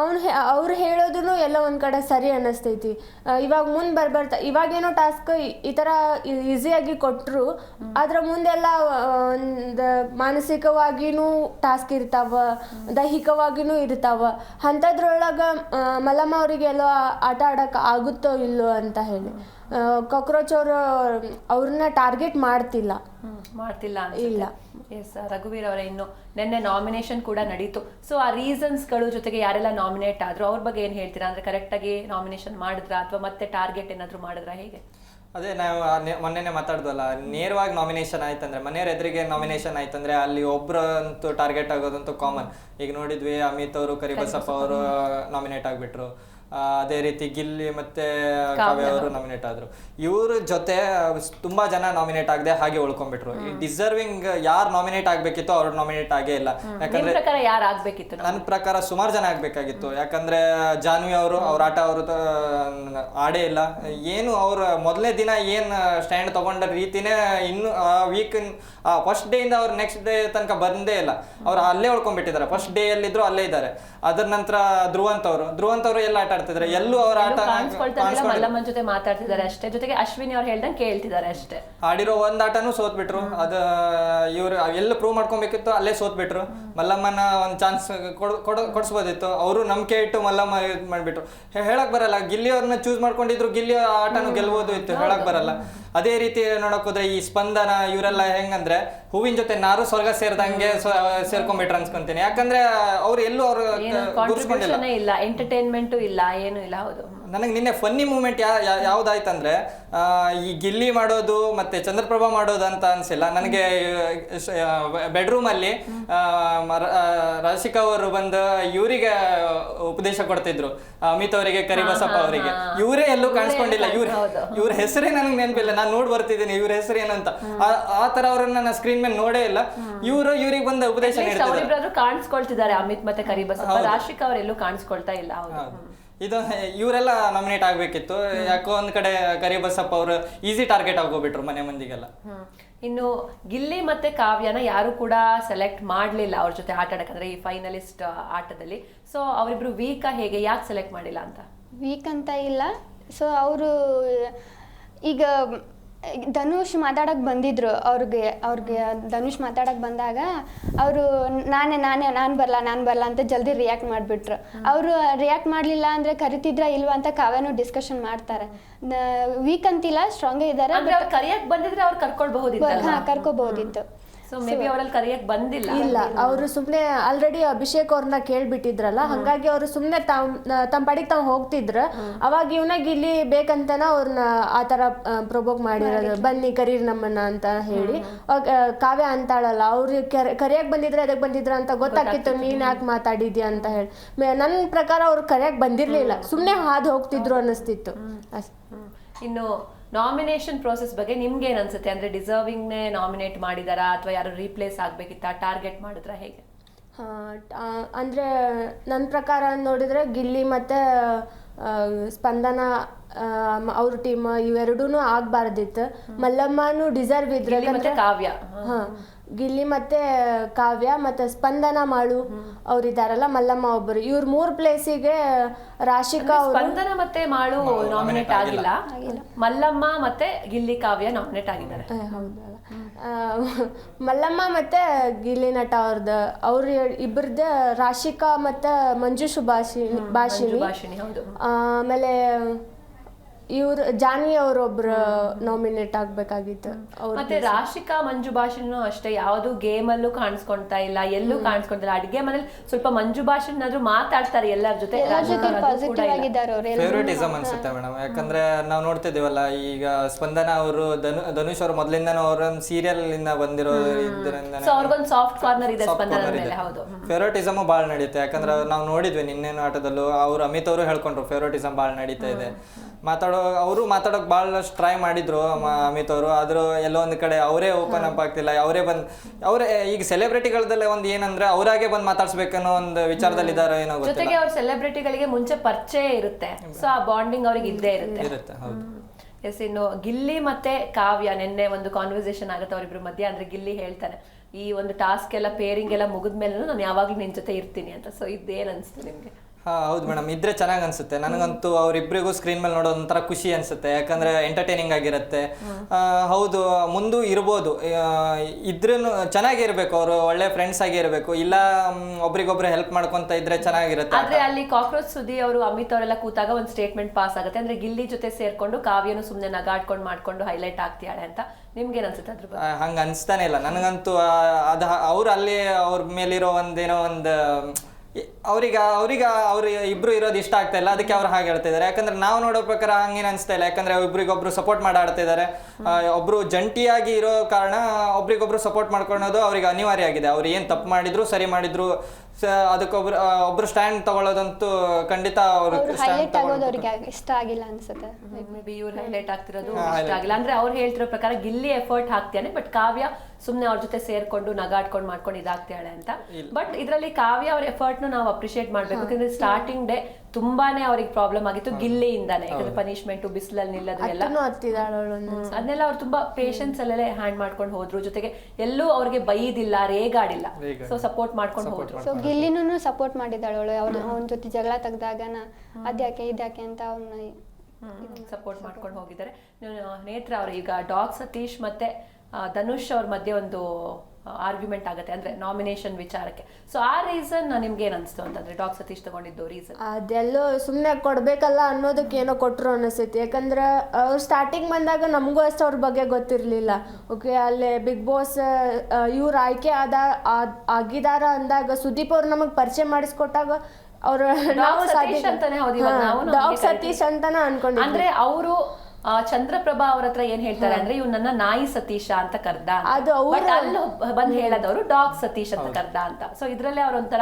ಅವ್ನು ಅವ್ರು ಹೇಳೋದನ್ನು ಎಲ್ಲ ಒಂದು ಕಡೆ ಸರಿ ಅನ್ನಿಸ್ತೈತಿ. ಇವಾಗ ಮುಂದೆ ಬರ್ಬರ್ತಾ, ಇವಾಗೇನೋ ಟಾಸ್ಕ್ ಈ ಥರ ಈಸಿಯಾಗಿ ಕೊಟ್ಟರು ಅದರ ಮುಂದೆಲ್ಲ ಒಂದು ಮಾನಸಿಕವಾಗಿಯೂ ಟಾಸ್ಕ್ ಇರ್ತಾವ ದೈಹಿಕವಾಗಿಯೂ ಇರ್ತಾವ. ಅಂಥದ್ರೊಳಗೆ ಮಲ್ಲಮ್ಮ ಅವರಿಗೆ ಎಲ್ಲೋ ಆಟ ಆಡೋಕೆ ಆಗುತ್ತೋ ಇಲ್ಲೋ ಅಂತ ಹೇಳಿ. ಕಾಕ್ರೋಚ್ ಅವರು ಅವ್ರನ್ನ ಟಾರ್ಗೆಟ್ ಮಾಡ್ತಿಲ್ಲ. ಹ್ಮ್, ಮಾಡ್ತಿಲ್ಲ ಇಲ್ಲ. ಎಸ್ ರಘುವೀರ್ ಅವರ ಇನ್ನು ನಿನ್ನೆ ನಾಮಿನೇಷನ್ ಕೂಡ ನಡೀತು. ಸೊ ಆ ರೀಸನ್ಸ್ಗಳು ಜೊತೆಗೆ ಯಾರೆಲ್ಲ ನಾಮಿನೇಟ್ ಆದ್ರು ಅವ್ರ ಬಗ್ಗೆ ಏನು ಹೇಳ್ತೀರಾ? ಅಂದ್ರೆ ಕರೆಕ್ಟಾಗಿ ನಾಮಿನೇಷನ್ ಮಾಡಿದ್ರಾ? ಅಥವಾ ಮತ್ತೆ ಟಾರ್ಗೆಟ್ ಏನಾದರೂ ಮಾಡಿದ್ರಾ? ಹೇಗೆ? ಅದೇ ನಾವು ಮೊನ್ನೆನೆ ಮಾತಾಡ್ದಲ್ಲ ನೇರವಾಗಿ ನಾಮಿನೇಷನ್ ಆಯ್ತಂದ್ರೆ ಮನೆಯವ್ರ ಎದುರಿಗೆ ನಾಮಿನೇಷನ್ ಆಯ್ತಂದ್ರೆ ಅಲ್ಲಿ ಒಬ್ರಂತೂ ಟಾರ್ಗೆಟ್ ಆಗೋದಂತೂ ಕಾಮನ್ ಈಗ ನೋಡಿದ್ವಿ ಅಮಿತ್ ಅವರು ಕರಿಬಸಪ್ಪ ಅವರು ನಾಮಿನೇಟ್ ಆಗ್ಬಿಟ್ರು. ಅದೇ ರೀತಿ ಗಿಲ್ಲಿ ಮತ್ತೆ ಕಾವ್ಯ ಅವರು ನಾಮಿನೇಟ್ ಆದ್ರು. ಇವ್ರ ಜೊತೆ ತುಂಬಾ ಜನ ನಾಮಿನೇಟ್ ಆಗದೆ ಹಾಗೆ ಉಳ್ಕೊಂಡ್ಬಿಟ್ರು. ಡಿಸರ್ವಿಂಗ್ ಯಾರು ನಾಮಿನೇಟ್ ಆಗ್ಬೇಕಿತ್ತು ಅವ್ರು ನಾಮಿನೇಟ್ ಆಗೇ ಇಲ್ಲ. ಯಾಕಂದ್ರೆ ನನ್ನ ಪ್ರಕಾರ ಸುಮಾರು ಜನ ಆಗ್ಬೇಕಾಗಿತ್ತು. ಯಾಕಂದ್ರೆ ಜಾನ್ವಿ ಅವರು ಅವ್ರ ಆಟ ಅವರು ಆಡೇ ಇಲ್ಲ. ಏನು ಅವ್ರ ಮೊದಲನೇ ದಿನ ಏನ್ ಸ್ಟ್ಯಾಂಡ್ ತಗೊಂಡ ರೀತಿನೇ ಇನ್ನು ಆ ವೀಕ್ ಫಸ್ಟ್ ಡೇ ಇಂದ ಅವ್ರು ನೆಕ್ಸ್ಟ್ ಡೇ ತನಕ ಬಂದೇ ಇಲ್ಲ. ಅವ್ರು ಅಲ್ಲೇ ಉಳ್ಕೊಂಡ್ಬಿಟ್ಟಿದ್ದಾರೆ. ಫಸ್ಟ್ ಡೇ ಅಲ್ಲಿದ್ರು ಅಲ್ಲೇ ಇದ್ದಾರೆ. ಅದ್ರ ನಂತರ ಧ್ರುವಂತ್ ಅವರು. ಧ್ರುವಂತ್ ಅವರು ಎಲ್ಲ ಆಟ ಆಡ್ತಿದ್ದಾರೆ ಎಲ್ಲೂ ಅವ್ರ ಆಟ ಮಲ್ಲಮ್ಮನ ಜೊತೆ ಮಾತಾಡ್ತಿದ್ದಾರೆ ಅಷ್ಟೇ. ಜೊತೆಗೆ ಅಶ್ವಿನಿ ಅವ್ರು ಹೇಳ್ದಂಗೆ ಕೇಳ್ತಿದ್ದಾರೆ ಅಷ್ಟೇ. ಆಡಿರೋ ಒಂದ್ ಆಟನೂ ಸೋತ್ಬಿಟ್ರು. ಅದ ಇವ್ರು ಎಲ್ಲ ಪ್ರೂವ್ ಮಾಡ್ಕೊಬೇಕಿತ್ತು ಅಲ್ಲೇ ಸೋತ್ಬಿಟ್ರು. ಮಲ್ಲಮ್ಮನ ಒಂದ್ ಚಾನ್ಸ್ ಕೊಡ್ಸ್ಬೋದಿತ್ತು. ಅವರು ನಂಬಿಕೆ ಇಟ್ಟು ಮಲ್ಲಮ್ಮ ಇದ್ ಮಾಡ್ಬಿಟ್ರು. ಹೇಳಕ್ ಬರಲ್ಲ. ಗಿಲ್ಲಿ ಅವ್ರನ್ನ ಚೂಸ್ ಮಾಡ್ಕೊಂಡಿದ್ರು ಗಿಲ್ಲಿ ಆಟನು ಗೆಲ್ಬೋದು ಇತ್ತು. ಹೇಳಕ್ ಬರಲ್ಲ. ಅದೇ ರೀತಿ ನೋಡಕ್ ಹೋದ್ರೆ ಈ ಸ್ಪಂದನ ಇವರೆಲ್ಲ ಹೆಂಗಂದ್ರೆ ಹೂವಿನ ಜೊತೆ ನಾರು ಸ್ವರ್ಗ ಸೇರಿದಂಗೆ ಸೇರ್ಕೊಂಡ್ಬಿಟ್ರೆ ಅನ್ಸ್ಕೊಂತೀನಿ. ಯಾಕಂದ್ರೆ ಅವ್ರು ಎಲ್ಲೂ ಅವ್ರು ಇಲ್ಲ ಎಂಟರ್ಟೈನ್ಮೆಂಟು ಇಲ್ಲ ಏನು ಇಲ್ಲ ಹೌದು. ನನಗೆ ನಿನ್ನೆ ಫನ್ನಿ ಮೂಮೆಂಟ್ ಯಾ ಯಾವ್ದಾಯ್ತಂದ್ರೆ ಆ, ಈ ಗಿಲ್ಲಿ ಮಾಡೋದು ಮತ್ತೆ ಚಂದ್ರಪ್ರಭಾ ಮಾಡೋದು ಅಂತ ಅನ್ಸಿಲ್ಲ. ನನಗೆ ಬೆಡ್ರೂಮ್ ಅಲ್ಲಿ ಆ, ಮ- ಆ, ರಾಶಿಕಾ ಅವರು ಬಂದು ಇವರಿಗೆ ಉಪದೇಶ ಕೊಡ್ತಿದ್ರು. ಅಮಿತ್ ಅವರಿಗೆ ಕರಿಬಸಪ್ಪ ಅವರಿಗೆ. ಇವರೇ ಎಲ್ಲೂ ಕಾಣಿಸ್ಕೊಂಡಿಲ್ಲ. ಇವ್ರ ಇವ್ರ ಹೆಸರೇ ನನಗೆ ನೆನಪಿಲ್ಲ. ನಾನು ನೋಡ್ ಬರ್ತಿದ್ದೀನಿ ಇವ್ರ ಹೆಸರು ಏನಂತ ಆ- ತರ ಅವರನ್ನ ನಾನು ಸ್ಕ್ರೀನ್ ಮೇಲೆ ನೋಡೇ ಇಲ್ಲ. ಇವರು ಇವ್ರಿಗೆ ಬಂದ ಉಪದೇಶ ಕಾಣಿಸ್ಕೊಳ್ತಿದ್ದಾರೆ ಅಮಿತ್ ಮತ್ತೆ ಕರಿಬಸಪ್ಪ. ರಾಶಿಕಾ ಅವರೆಲ್ಲೂ ಕಾಣಿಸ್ಕೊಳ್ತಾ ಇಲ್ಲ. ಹೌದು. ಇದು ಇವರೆಲ್ಲ ನಾಮಿನೇಟ್ ಆಗಬೇಕಿತ್ತು. ಯಾಕೋ ಒಂದ್ ಕಡೆ ಕರಿಬಸಪ್ಪ ಅವರು ಈಸಿ ಟಾರ್ಗೆಟ್ ಆಗೋಗ್ಬಿಟ್ರು ಮನೆ ಮಂದಿಗೆಲ್ಲ. ಹ್ಮ್. ಇನ್ನು ಗಿಲ್ಲಿ ಮತ್ತೆ ಕಾವ್ಯನ ಯಾರು ಕೂಡ ಸೆಲೆಕ್ಟ್ ಮಾಡಲಿಲ್ಲ ಅವ್ರ ಜೊತೆ ಆಟ ಆಡಕಂದ್ರೆ ಈ ಫೈನಲಿಸ್ಟ್ ಆಟದಲ್ಲಿ. ಸೊ ಅವರಿಬ್ರು ವೀಕ ಹೇಗೆ? ಯಾಕೆ ಸೆಲೆಕ್ಟ್ ಮಾಡಿಲ್ಲ ಅಂತ? ವೀಕ್ ಅಂತ ಇಲ್ಲ. ಸೊ ಅವರು ಈಗ ಧನುಷ್ ಮಾತಾಡಕ್ಕೆ ಬಂದಿದ್ರು ಅವ್ರಿಗೆ ಅವ್ರಿಗೆ ಧನುಷ್ ಮಾತಾಡಕ್ಕೆ ಬಂದಾಗ ಅವರು ನಾನೇ ನಾನೇ ನಾನು ಬರಲ್ಲ ನಾನು ಬರಲ್ಲ ಅಂತ ಜಲ್ದಿ ರಿಯಾಕ್ಟ್ ಮಾಡಿಬಿಟ್ರು. ಅವರು ರಿಯಾಕ್ಟ್ ಮಾಡಲಿಲ್ಲ ಅಂದ್ರೆ ಕರಿತಿದ್ರ ಇಲ್ವಾ ಅಂತ ಕಾವೇನೂ ಡಿಸ್ಕಷನ್ ಮಾಡ್ತಾರೆ. ವೀಕ್ ಅಂತಿಲ್ಲ ಸ್ಟ್ರಾಂಗೇ ಇದ್ದಾರೆ ಕರಿಯಕ್ಕೆ ಬಂದಿದ್ರೆ ಅವ್ರು ಹಾ ಹಾಂ ಕರ್ಕೋಬಹುದಿತ್ತು ಸೊ ಮೇ ಬಿ ಅವರಲ್ಲಿ ಬಂದಿಲ್ಲ. ಇಲ್ಲ ಅವರು ಸುಮ್ಮನೆ ಆಲ್ರೆಡಿ ಅಭಿಷೇಕ್ ಅವ್ರನ್ನ ಕೇಳ್ಬಿಟ್ಟಿದ್ರಲ್ಲ ಹಂಗಾಗಿ ಅವರು ಸುಮ್ಮನೆ ತಮ್ ತಮ್ಮ ಪಾಡಿಗೆ ತಾವು ಹೋಗ್ತಿದ್ರ. ಅವಾಗ ಇವನಾಗ ಇಲ್ಲಿ ಬೇಕಂತನ ಅವ್ರನ್ನ ಆತರ ಥರ ಪ್ರೊಬೋಕ್ ಮಾಡಿರೋದು ಬನ್ನಿ ಕರೀರ್ ನಮ್ಮನ್ನ ಅಂತ ಹೇಳಿ. ಕಾವ್ಯ ಅಂತಾಳಲ್ಲ ಅವ್ರಿಗೆ ಕರಿಯಕ್ ಬಂದಿದ್ರೆ ಅದಕ್ಕೆ ಬಂದಿದ್ರ ಅಂತ ಗೊತ್ತಾಕಿತ್ತು ನೀನ್ ಯಾಕೆ ಮಾತಾಡಿದ್ಯಾ ಅಂತ ಹೇಳಿ. ನನ್ನ ಪ್ರಕಾರ ಅವ್ರು ಕರಿಯಕ್ ಬಂದಿರ್ಲಿಲ್ಲ ಸುಮ್ಮನೆ ಹಾದು ಹೋಗ್ತಿದ್ರು ಅನ್ನಿಸ್ತಿತ್ತು. ಅಷ್ಟೇ. ಇನ್ನು ನಾಮಿನೇಷನ್ ಪ್ರೋಸೆಸ್ ಬಗ್ಗೆ ನಿಮ್ಗೆ ಏನ್ ಅನ್ಸುತ್ತೆ? ಅಂದ್ರೆ ಡಿಸರ್ವಿಂಗ್ ನೇ ನಾಮಿನೇಟ್ ಮಾಡಿದಾರಾ? ಅಥವಾ ಯಾರು ರೀಪ್ಲೇಸ್ ಆಗ್ಬೇಕಿತ್ತಾ? ಟಾರ್ಗೆಟ್ ಮಾಡಿದ್ರ ಹೇಗೆ? ಅಂದ್ರೆ ನನ್ನ ಪ್ರಕಾರ ನೋಡಿದ್ರೆ ಗಿಲ್ಲಿ ಮತ್ತೆ ಸ್ಪಂದನ ಅವ್ರ ಟೀಮ್ ಇವೆರಡೂ ಆಗ್ಬಾರ್ದಿತ್ತು. ಮಲ್ಲಮ್ಮನು ಡಿಸರ್ವ್ ಇದ್ರೆ. ಕಾವ್ಯ. ಹಾ. ಗಿಲ್ಲಿ ಮತ್ತೆ ಕಾವ್ಯ ಮತ್ತೆ ಸ್ಪಂದನ ಮಾಳು ಅವರಿದ್ದಾರಲ್ಲ ಮಲ್ಲಮ್ಮ ಒಬ್ಬರು ಇವ್ರ ಮೂರ್ ಪ್ಲೇಸಿಗೆ ರಾಶಿಕಾ ಅವರು ಸ್ಪಂದನ ಮತ್ತೆ ಮಾಳು ನಾಮಿನೇಟ್ ಆಗಿಲ್ಲ. ಮಲ್ಲಮ್ಮ ಮತ್ತೆ ಗಿಲ್ಲಿ ಕಾವ್ಯ ನಾಮಿನೇಟ್ ಆಗಿದ್ದಾರೆ. ಹೌದಲ್ಲ. ಆ, ಮಲ್ಲಮ್ಮ ಮತ್ತೆ ಗಿಲ್ಲಿ ನಟ ಅವ್ರದ. ಅವ್ರ ಇಬ್ಬರದ ರಾಶಿಕಾ ಮತ್ತೆ ಮಂಜು ಸುಭಾಷಿಣಿ ಭಾಷಿಣಿ. ಭಾಷಿಣಿ ಹೌದು. ಆಮೇಲೆ ಇವ್ರು ಜಾನಿ ಅವ್ರೊಬ್ರು ನಾಮಿನೇಟ್ ಆಗ್ಬೇಕಾಗಿತ್ತು. ಮತ್ತೆ ರಾಶಿಕಾ ಮಂಜು ಭಾಷೆನೂ ಅಷ್ಟೇ ಯಾವ್ದು ಗೇಮ್ ಅಲ್ಲೂ ಕಾಣಿಸ್ಕೊಂತಾ ಇಲ್ಲ ಎಲ್ಲೂ ಕಾಣಿಸ್ಕೊಂತಿಲ್ಲ ಅಡಿಗೆ ಮನೇಲಿ ಸ್ವಲ್ಪ ಮಂಜು ಭಾಷೆನಾದ್ರೂ ಮಾತಾಡ್ತಾರೆ ಎಲ್ಲರ ಜೊತೆ. ಫೇವ್ರೇಟಿಸಮ್ ಅನ್ಸುತ್ತೆ ಮೇಡಮ್. ಯಾಕಂದ್ರೆ ನಾವು ನೋಡ್ತಿದೀವಲ್ಲ ಈಗ ಸ್ಪಂದನ ಅವರು ಧನು ಧನುಷ್ ಅವರು ಮೊದಲಿಂದನೂ ಅವ್ರೊಂದು ಸೀರಿಯಲ್ ಇಂದ ಬಂದಿರೋ ಇದರಿಂದ ಅವ್ರಿಗೊಂದು ಸಾಫ್ಟ್ ಕಾರ್ನರ್ ಇದೆ ಸ್ಪಂದನದ ಮೇಲೆ ಹೌದು. ಫೇವ್ರೇಟಿಸಮ್ ನಡೀತೆ. ಯಾಕಂದ್ರೆ ನಾವು ನೋಡಿದ್ವಿ ನಿನ್ನೆ ಆಟದಲ್ಲೂ. ಅವ್ರು ಅಮಿತ್ ಅವರು ಹೇಳ್ಕೊಂಡ್ರು ಫೇವ್ರೇಟಿಸಮ್ ಭಾಳ ನಡೀತಾ ಇದೆ. ಮಾತಾಡೋ ಅವರು ಮಾತಾಡೋಕೆ ಭಾಳಷ್ಟು ಟ್ರೈ ಮಾಡಿದ್ರು ಮ- ಅಮಿತ್ ಅವರು. ಆದರೂ ಎಲ್ಲೋ ಒಂದು ಕಡೆ ಅವರೇ ಓಪನ್ ಅಪ್ ಆಗ್ತಿಲ್ಲ. ಅವರೇ ಬಂದು ಅವರೇ ಈಗ ಸೆಲೆಬ್ರಿಟಿಗಳದಲ್ಲೇ ಒಂದು ಏನಂದ್ರೆ ಅವರಾಗೆ ಬಂದು ಮಾತಾಡ್ಸ್ಬೇಕನ್ನೋ ಒಂದು ವಿಚಾರದಲ್ಲಿ ಇದಾರೋ ಏನೋ ಗೊತ್ತಿಲ್ಲ. ಜೊತೆಗೆ ಅವ್ರ ಸೆಲೆಬ್ರಿಟಿಗಳಿಗೆ ಮುಂಚೆ ಪರಿಚಯ ಇರುತ್ತೆ. ಸೊ ಆ ಬಾಂಡಿಂಗ್ ಅವ್ರಿಗೆ ಇದ್ದೇ ಇರುತ್ತೆ. ಇರುತ್ತೆ ಹೌದು. ಎಸ್ ಇನ್ನು ಗಿಲ್ಲಿ ಮತ್ತೆ ಕಾವ್ಯ ನಿನ್ನೆ ಒಂದು ಕಾನ್ವರ್ಸೇಷನ್ ಆಗುತ್ತೆ ಅವರಿಬ್ರು ಮಧ್ಯೆ. ಅಂದ್ರೆ ಗಿಲ್ಲಿ ಹೇಳ್ತಾನೆ ಈ ಒಂದು ಟಾಸ್ಕ್ ಎಲ್ಲ ಪೇರಿಂಗ್ ಎಲ್ಲ ಮುಗಿದ್ಮೇಲೆ ನಾನು ಯಾವಾಗ್ಲೂ ನಿನ್ ಜೊತೆ ಇರ್ತೀನಿ ಅಂತ. ಸೊ ಇದೇನ್ ಅನ್ಸುತ್ತೆ ನಿಮ್ಗೆ? ಹಾ ಹೌದು ಮೇಡಮ್. ಇದ್ರೆ ಚೆನ್ನಾಗಿ ಅನ್ಸುತ್ತೆ. ನನಗಂತೂ ಅವರಿಬ್ಬರಿಗೂ ಸ್ಕ್ರೀನ್ ಮೇಲೆ ನೋಡೋ ಒಂಥರ ಖುಷಿ ಅನ್ಸುತ್ತೆ. ಯಾಕಂದ್ರೆ ಎಂಟರ್ಟೈನಿಂಗ್ ಆಗಿರುತ್ತೆ. ಆ, ಹೌದು ಮುಂದೂ ಇರ್ಬೋದು. ಇದ್ರೂ ಚೆನ್ನಾಗಿರ್ಬೇಕು ಅವರು ಒಳ್ಳೆ ಫ್ರೆಂಡ್ಸ್ ಆಗಿ ಇರಬೇಕು. ಇಲ್ಲ ಮ್, ಒಬ್ರಿಗೊಬ್ರು ಹೆಲ್ಪ್ ಮಾಡ್ಕೊಂತ ಇದ್ರೆ ಚೆನ್ನಾಗಿರುತ್ತೆ ಆದ್ರೆ ಅಲ್ಲಿ ಕಾಕ್ರೋಚ್ ಸುದ್ದಿ ಅವರು ಅಮಿತ್ ಅವರೆಲ್ಲ ಕೂತಾಗ ಒಂದು ಸ್ಟೇಟ್ಮೆಂಟ್ ಪಾಸ್ ಆಗುತ್ತೆ. ಅಂದ್ರೆ ಗಿಲ್ಲಿ ಜೊತೆ ಸೇರ್ಕೊಂಡು ಕಾವ್ಯನು ಸುಮ್ನೆ ನಗಾಡ್ಕೊಂಡು ಮಾಡ್ಕೊಂಡು ಹೈಲೈಟ್ ಆಗ್ತಿಯಾಳೆ ಅಂತ. ನಿಮ್ಗೆ ಏನ್ ಅನ್ಸುತ್ತೆ ಅದ್ರ ಬಗ್ಗೆ? ಆ, ಹಂಗ ಅನ್ಸ್ತಾನೆ ಇಲ್ಲ. ನನಗಂತೂ ಅದ ಅವ್ರು ಅಲ್ಲಿ ಅವ್ರ ಮೇಲಿರೋ ಒಂದೇನೋ ಒಂದು ಅವ್ರಿಗೆ ಅವ್ರಿಗೆ ಅವ್ರ ಇಬ್ರು ಇರೋದು ಇಷ್ಟ ಆಗ್ತಾ ಇಲ್ಲ ಅದಕ್ಕೆ ಅವ್ರು ಹಾಗೆ ಹೇಳ್ತಾ ಇದಾರೆ ಯಾಕಂದ್ರೆ ನಾವು ನೋಡೋ ಪ್ರಕಾರ ಹಂಗೇನು ಅನ್ಸ್ತಾ ಇಲ್ಲ. ಯಾಕಂದ್ರೆ ಒಬ್ರಿಗೊಬ್ರು ಸಪೋರ್ಟ್ ಮಾಡಾಡ್ತಾ ಇದಾರೆ ಆ, ಒಬ್ರು ಜಂಟಿಯಾಗಿ ಇರೋ ಕಾರಣ ಒಬ್ರಿಗೊಬ್ರು ಸಪೋರ್ಟ್ ಮಾಡ್ಕೊಳೋದು ಅವ್ರಿಗೆ ಅನಿವಾರ್ಯ ಆಗಿದೆ. ಅವ್ರು ಏನು ತಪ್ಪು ಮಾಡಿದ್ರು ಸರಿ ಮಾಡಿದ್ರು ಆ, ಒಬ್ರು ಸ್ಟ್ಯಾಂಡ್ ತಗೊಳ್ಳೋದಂತೂ ಖಂಡಿತ ಅವ್ರು ಅವ್ರು ಹೈಲೈಟ್ ಆಗೋದು ಅವ್ರಿಗೆ ಇಷ್ಟ ಆಗಿಲ್ಲ ಅನ್ಸುತ್ತೆ. ಮೇ ಬಿ ಇವ್ರು ಹೈಲೈಟ್ ಆಗ್ತಿರೋದು ಇಷ್ಟ ಆಗಿಲ್ಲ. ಅಂದ್ರೆ ಅವ್ರು ಹೇಳ್ತಿರೋ ಪ್ರಕಾರ ಗಿಲ್ಲಿ ಎಫರ್ಟ್ ಹಾಕ್ತಿಯಾನೆ ಬಟ್ ಕಾವ್ಯ ಸುಮ್ನೆ ಅವ್ರ ಜೊತೆ ಸೇರ್ಕೊಂಡು ನಗಾಡ್ಕೊಂಡು ಮಾಡ್ಕೊಂಡು ಇದಾಗ್ತಾಳೆ ಅಂತ. ಬಟ್ ಇದರಲ್ಲಿ ಕಾವ್ಯ ಅವ್ರ ಎಫರ್ಟ್ ನಾವು ಅಪ್ರಿಶಿಯೇಟ್ ಮಾಡ್ಬೇಕು. ಯಾಕಂದ್ರೆ ಸ್ಟಾರ್ಟಿಂಗ್ ಡೇ ತುಂಬಾನೇ ಅವ್ರಿಗೆ ಪ್ರಾಬ್ಲಮ್ ಆಗಿತ್ತು ಗಿಲ್ಲೆಯಿಂದಾನೆ. ಯಾಕಂದ್ರೆ ಪನಿಷ್ಮೆಂಟ್ ಬಿಸಿಲಲ್ಲಿ ನಿಲ್ಲದೆಲ್ಲ ಅದನ್ನೆಲ್ಲ ಅವ್ರು ತುಂಬಾ ಪೇಷನ್ಸ್ ಅಲ್ಲೇ ಹ್ಯಾಂಡ್ ಮಾಡ್ಕೊಂಡು ಹೋದ್ರು. ಜೊತೆಗೆ ಎಲ್ಲೂ ಅವ್ರಿಗೆ ಬೈದಿಲ್ಲ ರೇಗಾಡಿಲ್ಲ. ಸೊ ಸಪೋರ್ಟ್ ಮಾಡ್ಕೊಂಡು ಹೋದ್ರು. ಸೊ ಗಿಲ್ಲಿನೂ ಸಪೋರ್ಟ್ ಮಾಡಿದ್ದಾಳೆ ಅವಳು. ಅವ್ರ ಅವನ ಜೊತೆ ಜಗಳ ತೆಗ್ದಾಗನ ಅದ್ಯಾಕೆ ಇದ್ಯಾಕೆ ಅಂತ ಅವ್ನ ಸಪೋರ್ಟ್ ಮಾಡ್ಕೊಂಡು ಹೋಗಿದ್ದಾರೆ. ನೇತ್ರ ಅವರು ಈಗ ಡಾಗ್ ಸತೀಶ್ ಮತ್ತೆ ಆ, ಧನುಷ್ ಅವ್ರ ಮಧ್ಯೆ ಒಂದು ಆರ್ಗ್ಯುಮೆಂಟ್ ಆಗುತ್ತೆ ಅಂದ್ರೆ ನಾಮಿನೇಷನ್ ವಿಚಾರಕ್ಕೆ. ಸೊ ಆ ರೀಸನ್ ನಿಮ್ಗೆ ಏನ್ ಅನ್ಸ್ತು ಅಂತಂದ್ರೆ ಡಾಕ್ಟರ್ ಸತೀಶ್ ತಗೊಂಡಿದ್ದು ರೀಸನ್ ಅದೆಲ್ಲೋ ಸುಮ್ಮನೆ ಕೊಡ್ಬೇಕಲ್ಲ ಅನ್ನೋದಕ್ಕೆ ಏನೋ ಕೊಟ್ಟರು ಅನಿಸ್ತೈತಿ. ಯಾಕಂದ್ರೆ ಅವ್ರು ಸ್ಟಾರ್ಟಿಂಗ್ ಬಂದಾಗ ನಮಗೂ ಅಷ್ಟು ಅವ್ರ ಬಗ್ಗೆ ಗೊತ್ತಿರಲಿಲ್ಲ. ಓಕೆ ಅಲ್ಲಿ ಬಿಗ್ ಬಾಸ್ ಇವ್ರು ಆಯ್ಕೆ ಆದ ಆಗಿದಾರ ಅಂದಾಗ ಸುದೀಪ್ ಅವ್ರು ನಮಗೆ ಪರಿಚಯ ಮಾಡಿಸ್ಕೊಟ್ಟಾಗ ಅವರು ನಾವು ಸತೀಶ್ ಅಂತಾನೆ ಡಾಗ್ ಸತೀಶ್ ಅಂತಾನೆ ಅನ್ಕೊಂಡು ಅಂದ್ರೆ ಅವರು ಚಂದ್ರಪ್ರಭಾ ಅವ್ರ ಹತ್ರ ಏನ್ ಹೇಳ್ತಾರೆ ಅಂದ್ರೆ ಇವ್ ನನ್ನ ನಾಯಿ ಸತೀಶ ಅಂತ ಕರ್ದ. ಅದು ಅವ್ರ- ಅಲ್ಲಿ ಬಂದ್ ಹೇಳದವರು ಡಾಗ್ ಸತೀಶ್ ಅಂತ ಕರ್ದ ಅಂತ. ಸೊ ಇದ್ರಲ್ಲೇ ಅವ್ರೊಂಥರ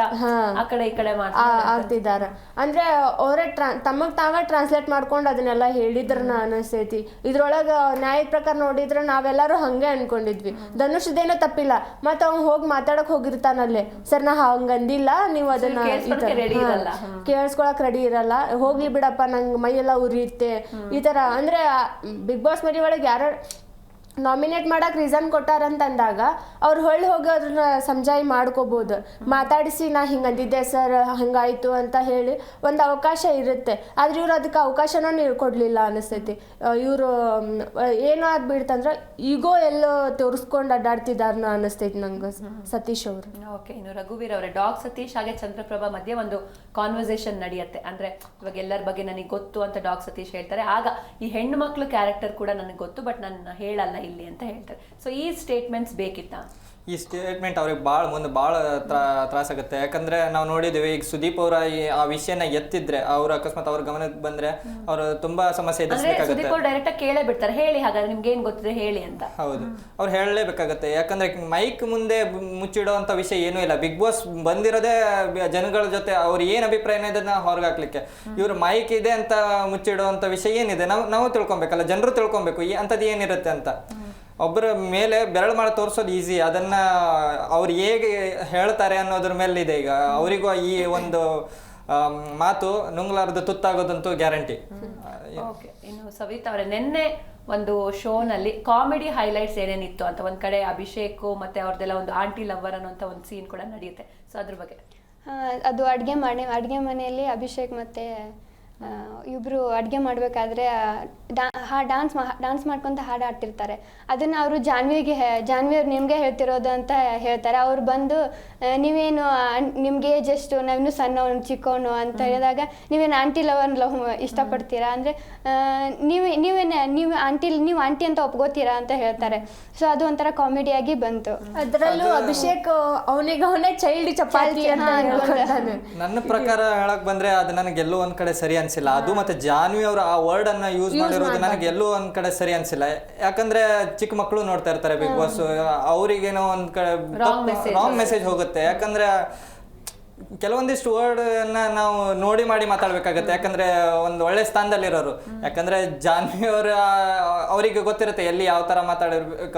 ಆ ಕಡೆ ಈ ಕಡೆ ಮಾಡ್ತಿದ್ದಾರೆ ಆಗ್ತಿದ್ದಾರೆ. ಅಂದ್ರೆ ಅವರೇ ಟ್ರಾ ತಾವ ತಾವೇ ಟ್ರಾನ್ಸ್ಲೇಟ್ ಮಾಡ್ಕೊಂಡು ಅದನ್ನೆಲ್ಲ ಹೇಳಿದ್ರ ಅನಿಸ್ತೈತಿ ಇದ್ರೊಳಗ ನ್ಯಾಯದ ಪ್ರಕಾರ ನೋಡಿದ್ರೆ ನಾವೆಲ್ಲರೂ ಹಂಗೆ ಅನ್ಕೊಂಡಿದ್ವಿ. ಧನುಷ್ದೇನೋ ತಪ್ಪಿಲ್ಲ. ಮತ್ತೆ ಅವ್ನು ಹೋಗಿ ಮಾತಾಡಕ್ ಹೋಗಿರ್ತಾನಲ್ಲಿ. ಸರ್ ನಾ ಹಂಗಂದಿಲ್ಲ ನೀವು ಅದನ್ನ. ಕೇಳಿಸ್ಕೊಳಕ್ ರೆಡಿ ಇರಲ್ಲ. ಹೋಗ್ಲಿ ಬಿಡಪ್ಪ ನಂಗೆ ಮೈಯೆಲ್ಲ ಉರಿಯುತ್ತೆ. ಈ ತರ. ಅಂದ್ರೆ ಬಿಗ್ ಬಾಸ್ ಮರಿ ಒಳಗೆ ಯಾರು ನಾಮಿನೇಟ್ ಮಾಡಕ್ ರೀಸನ್ ಕೊಟ್ಟಾರಂತ ಅಂದಾಗ ಅವ್ರು ಹೊಳ್ಳಿ ಹೋಗಿ ಅದನ್ನ ಸಮಜಾಯಿ ಮಾಡ್ಕೋಬಹುದು ಮಾತಾಡಿಸಿ ನಾ ಹಿಂಗೆ ಅಂದಿದ್ದೆ ಸರ್ ಹಂಗಾಯ್ತು ಅಂತ ಹೇಳಿ ಒಂದು ಅವಕಾಶ ಇರುತ್ತೆ. ಆದ್ರೆ ಇವ್ರು ಅದಕ್ಕೆ ಅವಕಾಶನೂ ನೀರು ಕೊಡಲಿಲ್ಲ ಅನಿಸ್ತೈತಿ ಇವರು ಏನೋ ಆಗ್ಬಿಡ್ತಂದ್ರೆ ಈಗೋ ಎಲ್ಲೋ ತೋರಿಸ್ಕೊಂಡು ಅಡ್ಡಾಡ್ತಿದಾರನ ಅನಿಸ್ತೈತಿ ನಂಗೆ ಸತೀಶ್ ಅವರು. ಓಕೆ ಇನ್ನು ರಘುವೀರ್ ಅವರ ಡಾಗ್ ಸತೀಶ್ ಹಾಗೆ ಚಂದ್ರಪ್ರಭಾ ಮಧ್ಯೆ ಒಂದು ಕಾನ್ವರ್ಸೇಷನ್ ನಡೆಯುತ್ತೆ. ಅಂದ್ರೆ ಇವಾಗ ಎಲ್ಲರ ಬಗ್ಗೆ ನನಗೆ ಗೊತ್ತು ಅಂತ ಡಾಗ್ ಸತೀಶ್ ಹೇಳ್ತಾರೆ. ಆಗ ಈ ಹೆಣ್ಣು ಮಕ್ಳು ಕ್ಯಾರೆಕ್ಟರ್ ಕೂಡ ನನಗೆ ಗೊತ್ತು ಬಟ್ ನಾನು ಹೇಳಲ್ಲ ಇಲ್ಲಿ ಅಂತ ಹೇಳ್ತಾರೆ. ಸೊ ಈ ಸ್ಟೇಟ್ಮೆಂಟ್ಸ್ ಬೇಕಿತ್ತಾ? ಈ ಸ್ಟೇಟ್ಮೆಂಟ್ ಅವ್ರಿಗೆ ಭಾಳ ಮುಂದೆ ಭಾಳ ತ್ರಾಸಾಗುತ್ತೆ ಯಾಕಂದ್ರೆ ನಾವು ನೋಡಿದ್ದೀವಿ ಈಗ ಸುದೀಪ್ ಅವರ ಈ ಆ ವಿಷಯನ ಎತ್ತಿದ್ರೆ ಅವ್ರು ಅಕಸ್ಮಾತ್ ಅವ್ರ ಗಮನಕ್ಕೆ ಬಂದ್ರೆ ಅವರು ತುಂಬಾ ಸಮಸ್ಯೆ ಎದುರಿಸಬೇಕಾಗುತ್ತೆ. ಡೈರೆಕ್ಟ್ ಕೇಳೇ ಬಿಡ್ತಾರೆ ಹೇಳಿ ಹಾಗಾದ್ರೆ ನಿಮ್ಗೆ ಏನು ಗೊತ್ತಿದೆ ಹೇಳಿ ಅಂತ. ಹೌದು. ಅವ್ರು ಹೇಳಲೇಬೇಕಾಗುತ್ತೆ. ಯಾಕಂದ್ರೆ ಮೈಕ್ ಮುಂದೆ ಮುಚ್ಚಿಡೋ ಅಂತ ವಿಷಯ ಏನೂ ಇಲ್ಲ. ಬಿಗ್ ಬಾಸ್ ಬಂದಿರೋದೇ ಜನಗಳ ಜೊತೆ ಅವ್ರು ಏನ್ ಅಭಿಪ್ರಾಯ ಇದನ್ನ ಹೊರಗೆ ಹಾಕ್ಲಿಕ್ಕೆ ಇವ್ರು ಮೈಕ್ ಇದೆ ಅಂತ ಮುಚ್ಚಿಡೋ ಅಂತ ವಿಷಯ ಏನಿದೆ? ನಾವು ನಾವು ತಿಳ್ಕೊಬೇಕಲ್ಲ ಜನರು ತಿಳ್ಕೊಬೇಕು. ಈ ಅಂಥದ್ದು ಏನಿರುತ್ತೆ ಅಂತ. ಒಬ್ಬರ ಮೇಲೆ ಬೆರಳು ಮಾಡಿ ತೋರಿಸೋದು ಈಸಿ ಅದನ್ನ ಅವ್ರು ಹೇಗೆ ಹೇಳ್ತಾರೆ ಅನ್ನೋದ್ರ ಮೇಲೆ ಇದೆ ಈಗ. ಅವರಿಗೂ ಈ ಒಂದು ಮಾತು ನುಂಗ್ಲಾರ್ದು ತುತ್ತಾಗೋದಂತೂ ಗ್ಯಾರಂಟಿ. ಓಕೆ. ಇನ್ನು ಸವಿತಾ ಅವರೇ ನಿನ್ನೆ ಒಂದು ಶೋನಲ್ಲಿ ಕಾಮಿಡಿ ಹೈಲೈಟ್ಸ್ ಏನೇನಿತ್ತು ಅಂತ? ಒಂದ್ ಕಡೆ ಅಭಿಷೇಕ್ ಮತ್ತೆ ಅವ್ರದ್ದೆಲ್ಲ ಒಂದು ಆಂಟಿ ಲವರ್ ಅನ್ನೋಂಥ ಒಂದು ಸೀನ್ ಕೂಡ ನಡೆಯುತ್ತೆ. ಸೊ ಅದ್ರ ಬಗ್ಗೆ. ಅದು ಅಡುಗೆ ಮನೆ ಅಡುಗೆ ಮನೆಯಲ್ಲಿ ಅಭಿಷೇಕ್ ಮತ್ತು ಇಬ್ಬರು ಅಡುಗೆ ಮಾಡಬೇಕಾದ್ರೆ ಡಾ ಹಾ ಡಾನ್ಸ್ ಮಾ ಡಾನ್ಸ್ ಮಾಡ್ಕೊತ ಹಾಡು ಹಾಡ್ತಿರ್ತಾರೆ. ಅದನ್ನು ಅವರು ಜಾನ್ವಿಗೆ ಜಾನ್ವಿ ಅವ್ರು ನಿಮಗೆ ಹೇಳ್ತಿರೋದು ಅಂತ ಹೇಳ್ತಾರೆ. ಅವ್ರು ಬಂದು ನೀವೇನು ನಿಮಗೆ ಏಜ್ ಎಷ್ಟು ನಾವಿನ್ನು ಸಣ್ಣವನು ಚಿಕ್ಕವನು ಅಂತ ಹೇಳಿದಾಗ ನೀವೇನು ಆಂಟಿ ಲವನ್ ಲವ್ ಇಷ್ಟಪಡ್ತೀರಾ? ಅಂದರೆ ನೀವು ನೀವೇನು ನೀವು ಆಂಟಿ ನೀವು ಆಂಟಿ ಅಂತ ಒಪ್ಕೋತೀರಾ? ಅಂತ ಹೇಳ್ತಾರೆ. ಸೊ ಅದು ಒಂಥರ ಕಾಮಿಡಿಯಾಗಿ ಬಂತು. ಅದರಲ್ಲೂ ಅಭಿಷೇಕ್ ಅವನಿಗೆ ಅವನೇ ಚೈಲ್ಡ್ ಚಪಾತಿ ನನ್ನ ಪ್ರಕಾರ ಹೇಳಕ್ ಬಂದ್ರೆ ಅದು ನನಗೆಲ್ಲೋ ಎಲ್ಲೂ ಒಂದ್ ಕಡೆ ಸರಿ ಅನ್ಸಿಲ್ಲ. ಅದು ಮತ್ತೆ ಜಾನ್ವಿ ಅವರು ಆ ವರ್ಡ್ ಅನ್ನ ಯೂಸ್ ಮಾಡಿರೋದು ನನಗೆ ಎಲ್ಲೂ ಒಂದ್ ಕಡೆ ಸರಿ ಅನ್ಸಿಲ್ಲ. ಯಾಕಂದ್ರೆ ಚಿಕ್ಕ ಮಕ್ಕಳು ನೋಡ್ತಾ ಇರ್ತಾರೆ ಬಿಗ್ ಬಾಸ್ ಅವ್ರಿಗೇನೋ ಒಂದ್ ಕಡೆ ರಾಂಗ್ ಮೆಸೇಜ್ ಹೋಗುತ್ತೆ. ಯಾಕಂದ್ರೆ ಕೆಲವೊಂದಿಷ್ಟು ವರ್ಡ್ ಅನ್ನ ನಾವು ನೋಡಿ ಮಾಡಿ ಮಾತಾಡ್ಬೇಕಾಗತ್ತೆ. ಯಾಕಂದ್ರೆ ಒಂದು ಒಳ್ಳೆ ಸ್ಥಾನದಲ್ಲಿರೋರು. ಯಾಕಂದ್ರೆ ಜಾನ್ವಿ ಅವರ, ಅವರಿಗೆ ಗೊತ್ತಿರುತ್ತೆ ಎಲ್ಲಿ ಯಾವ ತರ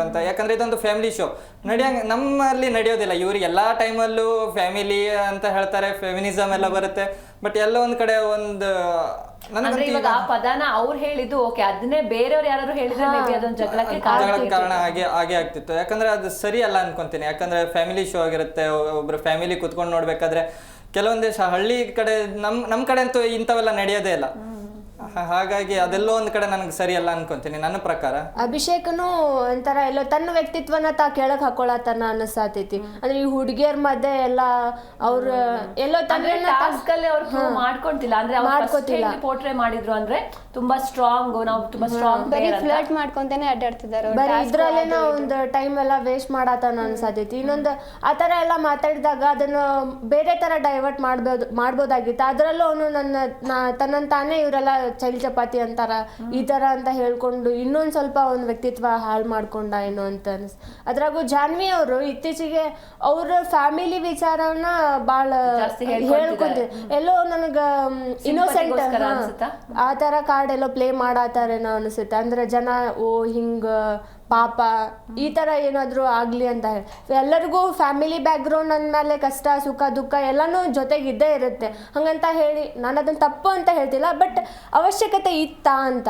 ಅಂತ ಯಾಕಂದ್ರೆ ಇದೊಂದು ಫ್ಯಾಮಿಲಿ ಶೋ ನಡಿಯಂಗ್ ನಮ್ಮಲ್ಲಿ ನಡೆಯೋದಿಲ್ಲ. ಇವ್ರಿಗೆ ಎಲ್ಲಾ ಟೈಮಲ್ಲೂ ಫ್ಯಾಮಿಲಿ ಅಂತ ಹೇಳ್ತಾರೆ. ಫೆಮಿನಿಸಮ್ ಎಲ್ಲ ಬರುತ್ತೆ. ಬಟ್ ಎಲ್ಲ ಒಂದ್ ಕಡೆ ಒಂದು ಅಂದ್ರೆ ಇವಾಗ ಆ ಪದನ ಅವ್ರು ಹೇಳಿದ್ದು ಓಕೆ ಅದನ್ನೇ ಬೇರೆಯವ್ರು ಯಾರು ಹೇಳಿದ್ರೆ ಮೇ ಬಿ ಅದೊಂದು ಜಗಳಕ್ಕೆ ಕಾರಣ ಜಗಳಕ್ಕೆ ಕಾರಣ ಹಾಗೆ ಹಾಗೆ ಆಗ್ತಿತ್ತು. ಯಾಕಂದ್ರೆ ಅದು ಸರಿ ಅಲ್ಲ ಅನ್ಕೊಂತೀನಿ. ಯಾಕಂದ್ರೆ ಫ್ಯಾಮಿಲಿ ಶೋ ಆಗಿರುತ್ತೆ ಒಬ್ರು ಫ್ಯಾಮಿಲಿ ಕುತ್ಕೊಂಡು ನೋಡ್ಬೇಕಾದ್ರೆ ಕೆಲವೊಂದಿಷ್ಟು ಹಳ್ಳಿ ಕಡೆ ನಮ್ ನಮ್ ಕಡೆ ಅಂತೂ ಇಂಥವೆಲ್ಲ ನಡೆಯೋದೇ ಇಲ್ಲ. ಹಾಗಾಗಿ ಅದೆಲ್ಲೋ ಒಂದ್ ಕಡೆ ನನಗೆ ಸರಿಯಲ್ಲ ಅನ್ಕೊಂತೀನಿ ನನ್ನ ಪ್ರಕಾರ. ಅಭಿಷೇಕನು ಒಂಥರ ಎಲ್ಲ ತನ್ನ ವ್ಯಕ್ತಿತ್ವನ ತಾ ಕೆಳಗ್ ಹಾಕೊಳತನ ಅನಸಾತೈತಿ. ಅಂದ್ರೆ ಈ ಹುಡುಗಿಯರ್ ಮಧ್ಯೆ ಎಲ್ಲ ಅವ್ರ ಎಲ್ಲೋ ತನ್ನ ಟಾಸ್ಕ್ ಅಲ್ಲಿ ಅವ್ರು ಪ್ರೂವ್ ಮಾಡ್ಕೊಂತಿಲ್ಲ ಅಂದ್ರೆ ಮಾಡ್ಕೊತಿಲ್ಲ. ಪೋರ್ಟ್ರೇ ಮಾಡಿದ್ರು ಅಂದ್ರೆ ತುಂಬಾ ಸ್ಟ್ರಾಂಗ್ ನಾವು ತುಂಬಾ ಸ್ಟ್ರಾಂಗ್ ಬರೀ ಫ್ಲರ್ಟ್ ಮಾಡ್ಕೊಂತಾನೆ ಅಡ್ಡಾಡ್ತಿದ್ದಾರೆ ಅವ್ರು. ಬರೀ Task ಇದ್ರಲ್ಲೇನ ಒಂದು ಟೈಮ್ ಎಲ್ಲ ವೇಸ್ಟ್ ಮಾಡತನ ಅನ್ಸತೈತಿ. ಇನ್ನೊಂದು ಆತರ ಥರ ಎಲ್ಲ ಮಾತಾಡಿದಾಗ ಅದನ್ನ ಬೇರೆ ತರ ಡೈವರ್ಟ್ ಮಾಡ್ಬೋದು ಮಾಡ್ಬೋದಾಗಿತ್ತು. ಅದ್ರಲ್ಲೂ ಅವನು ನನ್ನ ನಾ- ತನ್ನನ್ ತಾನೇ ಇವರೆಲ್ಲ ಚೈಲ್ ಚಪಾತಿ ಅಂತಾರ ಈ ತರ ಅಂತ ಹೇಳ್ಕೊಂಡು ಇನ್ನೊಂದ್ ಸ್ವಲ್ಪ ಅವನ ವ್ಯಕ್ತಿತ್ವ ಹಾಳು ಮಾಡ್ಕೊಂಡ ಏನೋ ಅಂತ ಅನ್ಸ್ ಅದ್ರಾಗೂ ಜಾನ್ವಿ ಅವರು ಇತ್ತೀಚೆಗೆ ಅವ್ರ ಫ್ಯಾಮಿಲಿ ವಿಚಾರವನ್ನ ಬಾಳ ಜಾಸ್ತಿ ಹೇಳ್ಕೊಂತ ಎಲ್ಲೋ ನನಗ ಇನ್ನೋಸೆಂಟ್? ಆ ತರ ಕಾರ್ಡ್ ಎಲ್ಲೋ ಪ್ಲೇ ಮಾಡಾತಾರೇನೋ ಅನಿಸುತ್ತೆ. ಅಂದ್ರೆ ಜನ ಓ ಹಿಂಗ ಪಾಪ, ಈ ಥರ ಏನಾದರೂ ಆಗಲಿ ಅಂತ ಎಲ್ಲರಿಗೂ ಫ್ಯಾಮಿಲಿ ಬ್ಯಾಕ್ಗ್ರೌಂಡ್ ಅಂದಮೇಲೆ ಕಷ್ಟ, ಸುಖ, ದುಃಖ ಎಲ್ಲನೂ ಜೊತೆಗೆ ಇದ್ದೇ ಇರುತ್ತೆ. ಹಂಗಂತ ಹೇಳಿ, ನಾನು ಅದನ್ನು ತಪ್ಪು ಅಂತ ಹೇಳ್ತಿಲ್ಲ ಬಟ್ ಅವಶ್ಯಕತೆ ಇತ್ತಾ ಅಂತ.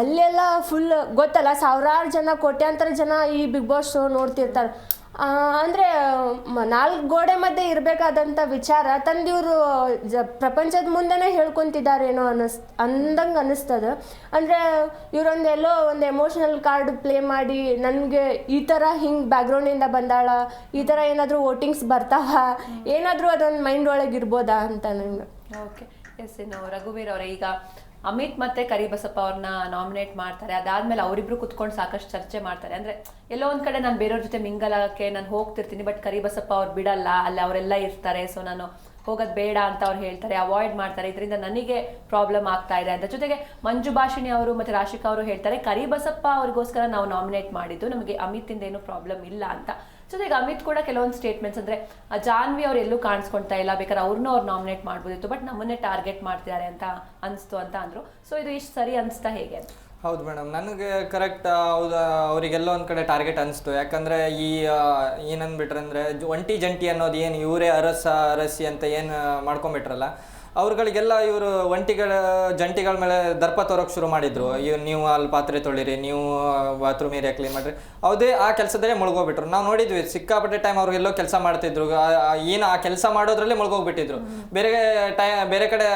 ಅಲ್ಲೆಲ್ಲ ಫುಲ್ ಗೊತ್ತಲ್ಲ, ಸಾವಿರಾರು ಜನ, ಕೋಟ್ಯಾಂತರ ಜನ ಈ ಬಿಗ್ ಬಾಸ್ ಶೋ ನೋಡ್ತಿರ್ತಾರೆ. ಅಂದ್ರೆ ನಾಲ್ಕು ಗೋಡೆ ಮಧ್ಯೆ ಇರಬೇಕಾದಂಥ ವಿಚಾರ ತಂದಿವರು, ಜ, ಪ್ರಪಂಚದ ಮುಂದೆನೇ ಹೇಳ್ಕೊತಿದ್ದಾರೇನೋ ಅನ್ನಿಸ್, ಅಂದಂಗೆ ಅನ್ನಿಸ್ತದೆ. ಅಂದರೆ, ಇವರೊಂದು ಎಲ್ಲೋ ಒಂದು ಎಮೋಷನಲ್ ಕಾರ್ಡ್ ಪ್ಲೇ ಮಾಡಿ, ನನಗೆ ಈ ಥರ ಹಿಂಗೆ ಬ್ಯಾಕ್ಗ್ರೌಂಡಿಂದ ಬಂದಾಳ, ಈ ಥರ ಏನಾದರೂ ವೋಟಿಂಗ್ಸ್ ಬರ್ತಾವ, ಏನಾದರೂ ಅದೊಂದು ಮೈಂಡ್ ಒಳಗೆ ಇರ್ಬೋದಾ ಅಂತ ನನಗೆ ಓಕೆ. ಎಸ್ ಇನ್ನು ರಘುವೀರ್ ಅವರೇ, ಈಗ ಅಮಿತ್ ಮತ್ತೆ ಕರಿಬಸಪ್ಪ ಅವ್ರನ್ನ ನಾಮಿನೇಟ್ ಮಾಡ್ತಾರೆ. ಅದಾದ್ಮೇಲೆ ಅವರಿಬ್ರು ಕುತ್ಕೊಂಡು ಸಾಕಷ್ಟು ಚರ್ಚೆ ಮಾಡ್ತಾರೆ. ಅಂದ್ರೆ ಎಲ್ಲೋ ಒಂದ್ ಕಡೆ ನಾನು ಬೇರೆಯವ್ರ ಜೊತೆ ಮಿಂಗಲಕ್ಕೆ ನಾನು ಹೋಗ್ತಿರ್ತೀನಿ ಬಟ್ ಕರಿಬಸಪ್ಪ ಅವ್ರು ಬಿಡಲ್ಲ. ಅಲ್ಲಿ ಅವರೆಲ್ಲ ಇರ್ತಾರೆ. ಸೊ ನಾನು ಹೋಗೋದ್ ಬೇಡ ಅಂತ ಅವ್ರು ಹೇಳ್ತಾರೆ. ಅವಾಯ್ಡ್ ಮಾಡ್ತಾರೆ. ಇದರಿಂದ ನನಗೆ ಪ್ರಾಬ್ಲಮ್ ಆಗ್ತಾ ಇದೆ. ಅಂತ ಜೊತೆಗೆ ಮಂಜು ಭಾಷಿಣಿ ಅವರು ಮತ್ತೆ ರಾಶಿಕಾ ಅವರು ಹೇಳ್ತಾರೆ, ಕರಿಬಸಪ್ಪ ಅವ್ರಿಗೋಸ್ಕರ ನಾವು ನಾಮಿನೇಟ್ ಮಾಡಿದ್ದು. ನಮಗೆ ಅಮಿತಿಂದ ಏನು ಪ್ರಾಬ್ಲಮ್ ಇಲ್ಲ ಅಂತ. ಜೊತೆಗೆ ಅಮಿತ್ ಕೂಡ ಕೆಲವೊಂದು ಸ್ಟೇಟ್ಮೆಂಟ್ಸ್ ಅಂದರೆ ಜಾನ್ವಿ ಅವ್ರು ಎಲ್ಲೂ ಕಾಣಿಸ್ಕೊಳ್ತಾ ಇಲ್ಲ, ಬೇಕಾದ್ರೆ ಅವ್ರನ್ನ ಅವ್ರು ನಾಮಿನೇಟ್ ಮಾಡ್ಬೋದಿತ್ತು ಬಟ್ ನಮ್ಮನ್ನೇ ಟಾರ್ಗೆಟ್ ಮಾಡ್ತಿದ್ದಾರೆ ಅಂತ ಅನಿಸ್ತು ಅಂತ ಅಂದರು. ಸೊ ಇದು ಇಷ್ಟು ಸರಿ ಅನಿಸ್ತಾ ಹೇಗೆ? ಹೌದು ಮೇಡಮ್, ನನಗೆ ಕರೆಕ್ಟ್ ಹೌದು ಅವರಿಗೆಲ್ಲ ಒಂದು ಕಡೆ ಟಾರ್ಗೆಟ್ ಅನಿಸ್ತು. ಯಾಕಂದರೆ, ಈ ಏನಂದ್ಬಿಟ್ರೆ ಅಂದರೆ ಒಂಟಿ ಜಂಟಿ ಅನ್ನೋದು ಏನು ಇವರೇ ಅರಸ, ಅರಸಿ ಅಂತ ಏನು ಮಾಡ್ಕೊಂಬಿಟ್ರಲ್ಲ ಅವ್ರುಗಳಿಗೆಲ್ಲ ಇವರು ಒಂಟಿಗಳ, ಜಂಟಿಗಳ ಮೇಲೆ ದರ್ಪ ತೋರೋಕೆ ಶುರು ಮಾಡಿದ್ರು. ಇವ್ ನೀವು ಅಲ್ಲಿ ಪಾತ್ರೆ ತೊಳಿರಿ, ನೀವು ಬಾತ್ರೂಮ್ ಏರಿಯಾ ಕ್ಲೀನ್ ಮಾಡಿರಿ. ಅದೇ ಆ ಕೆಲಸದಲ್ಲೇ ಮುಳುಗೋಗ್ಬಿಟ್ರು. ನಾವು ನೋಡಿದ್ವಿ, ಸಿಕ್ಕಾಪಟ್ಟೆ ಟೈಮ್ ಅವ್ರು ಎಲ್ಲೋ ಕೆಲಸ ಮಾಡ್ತಿದ್ರು. ಏನು ಆ ಕೆಲಸ ಮಾಡೋದ್ರಲ್ಲೇ ಮುಳುಗೋಗ್ಬಿಟ್ಟಿದ್ರು. ಬೇರೆ ಟೈ, ಬೇರೆ ಕಡೆ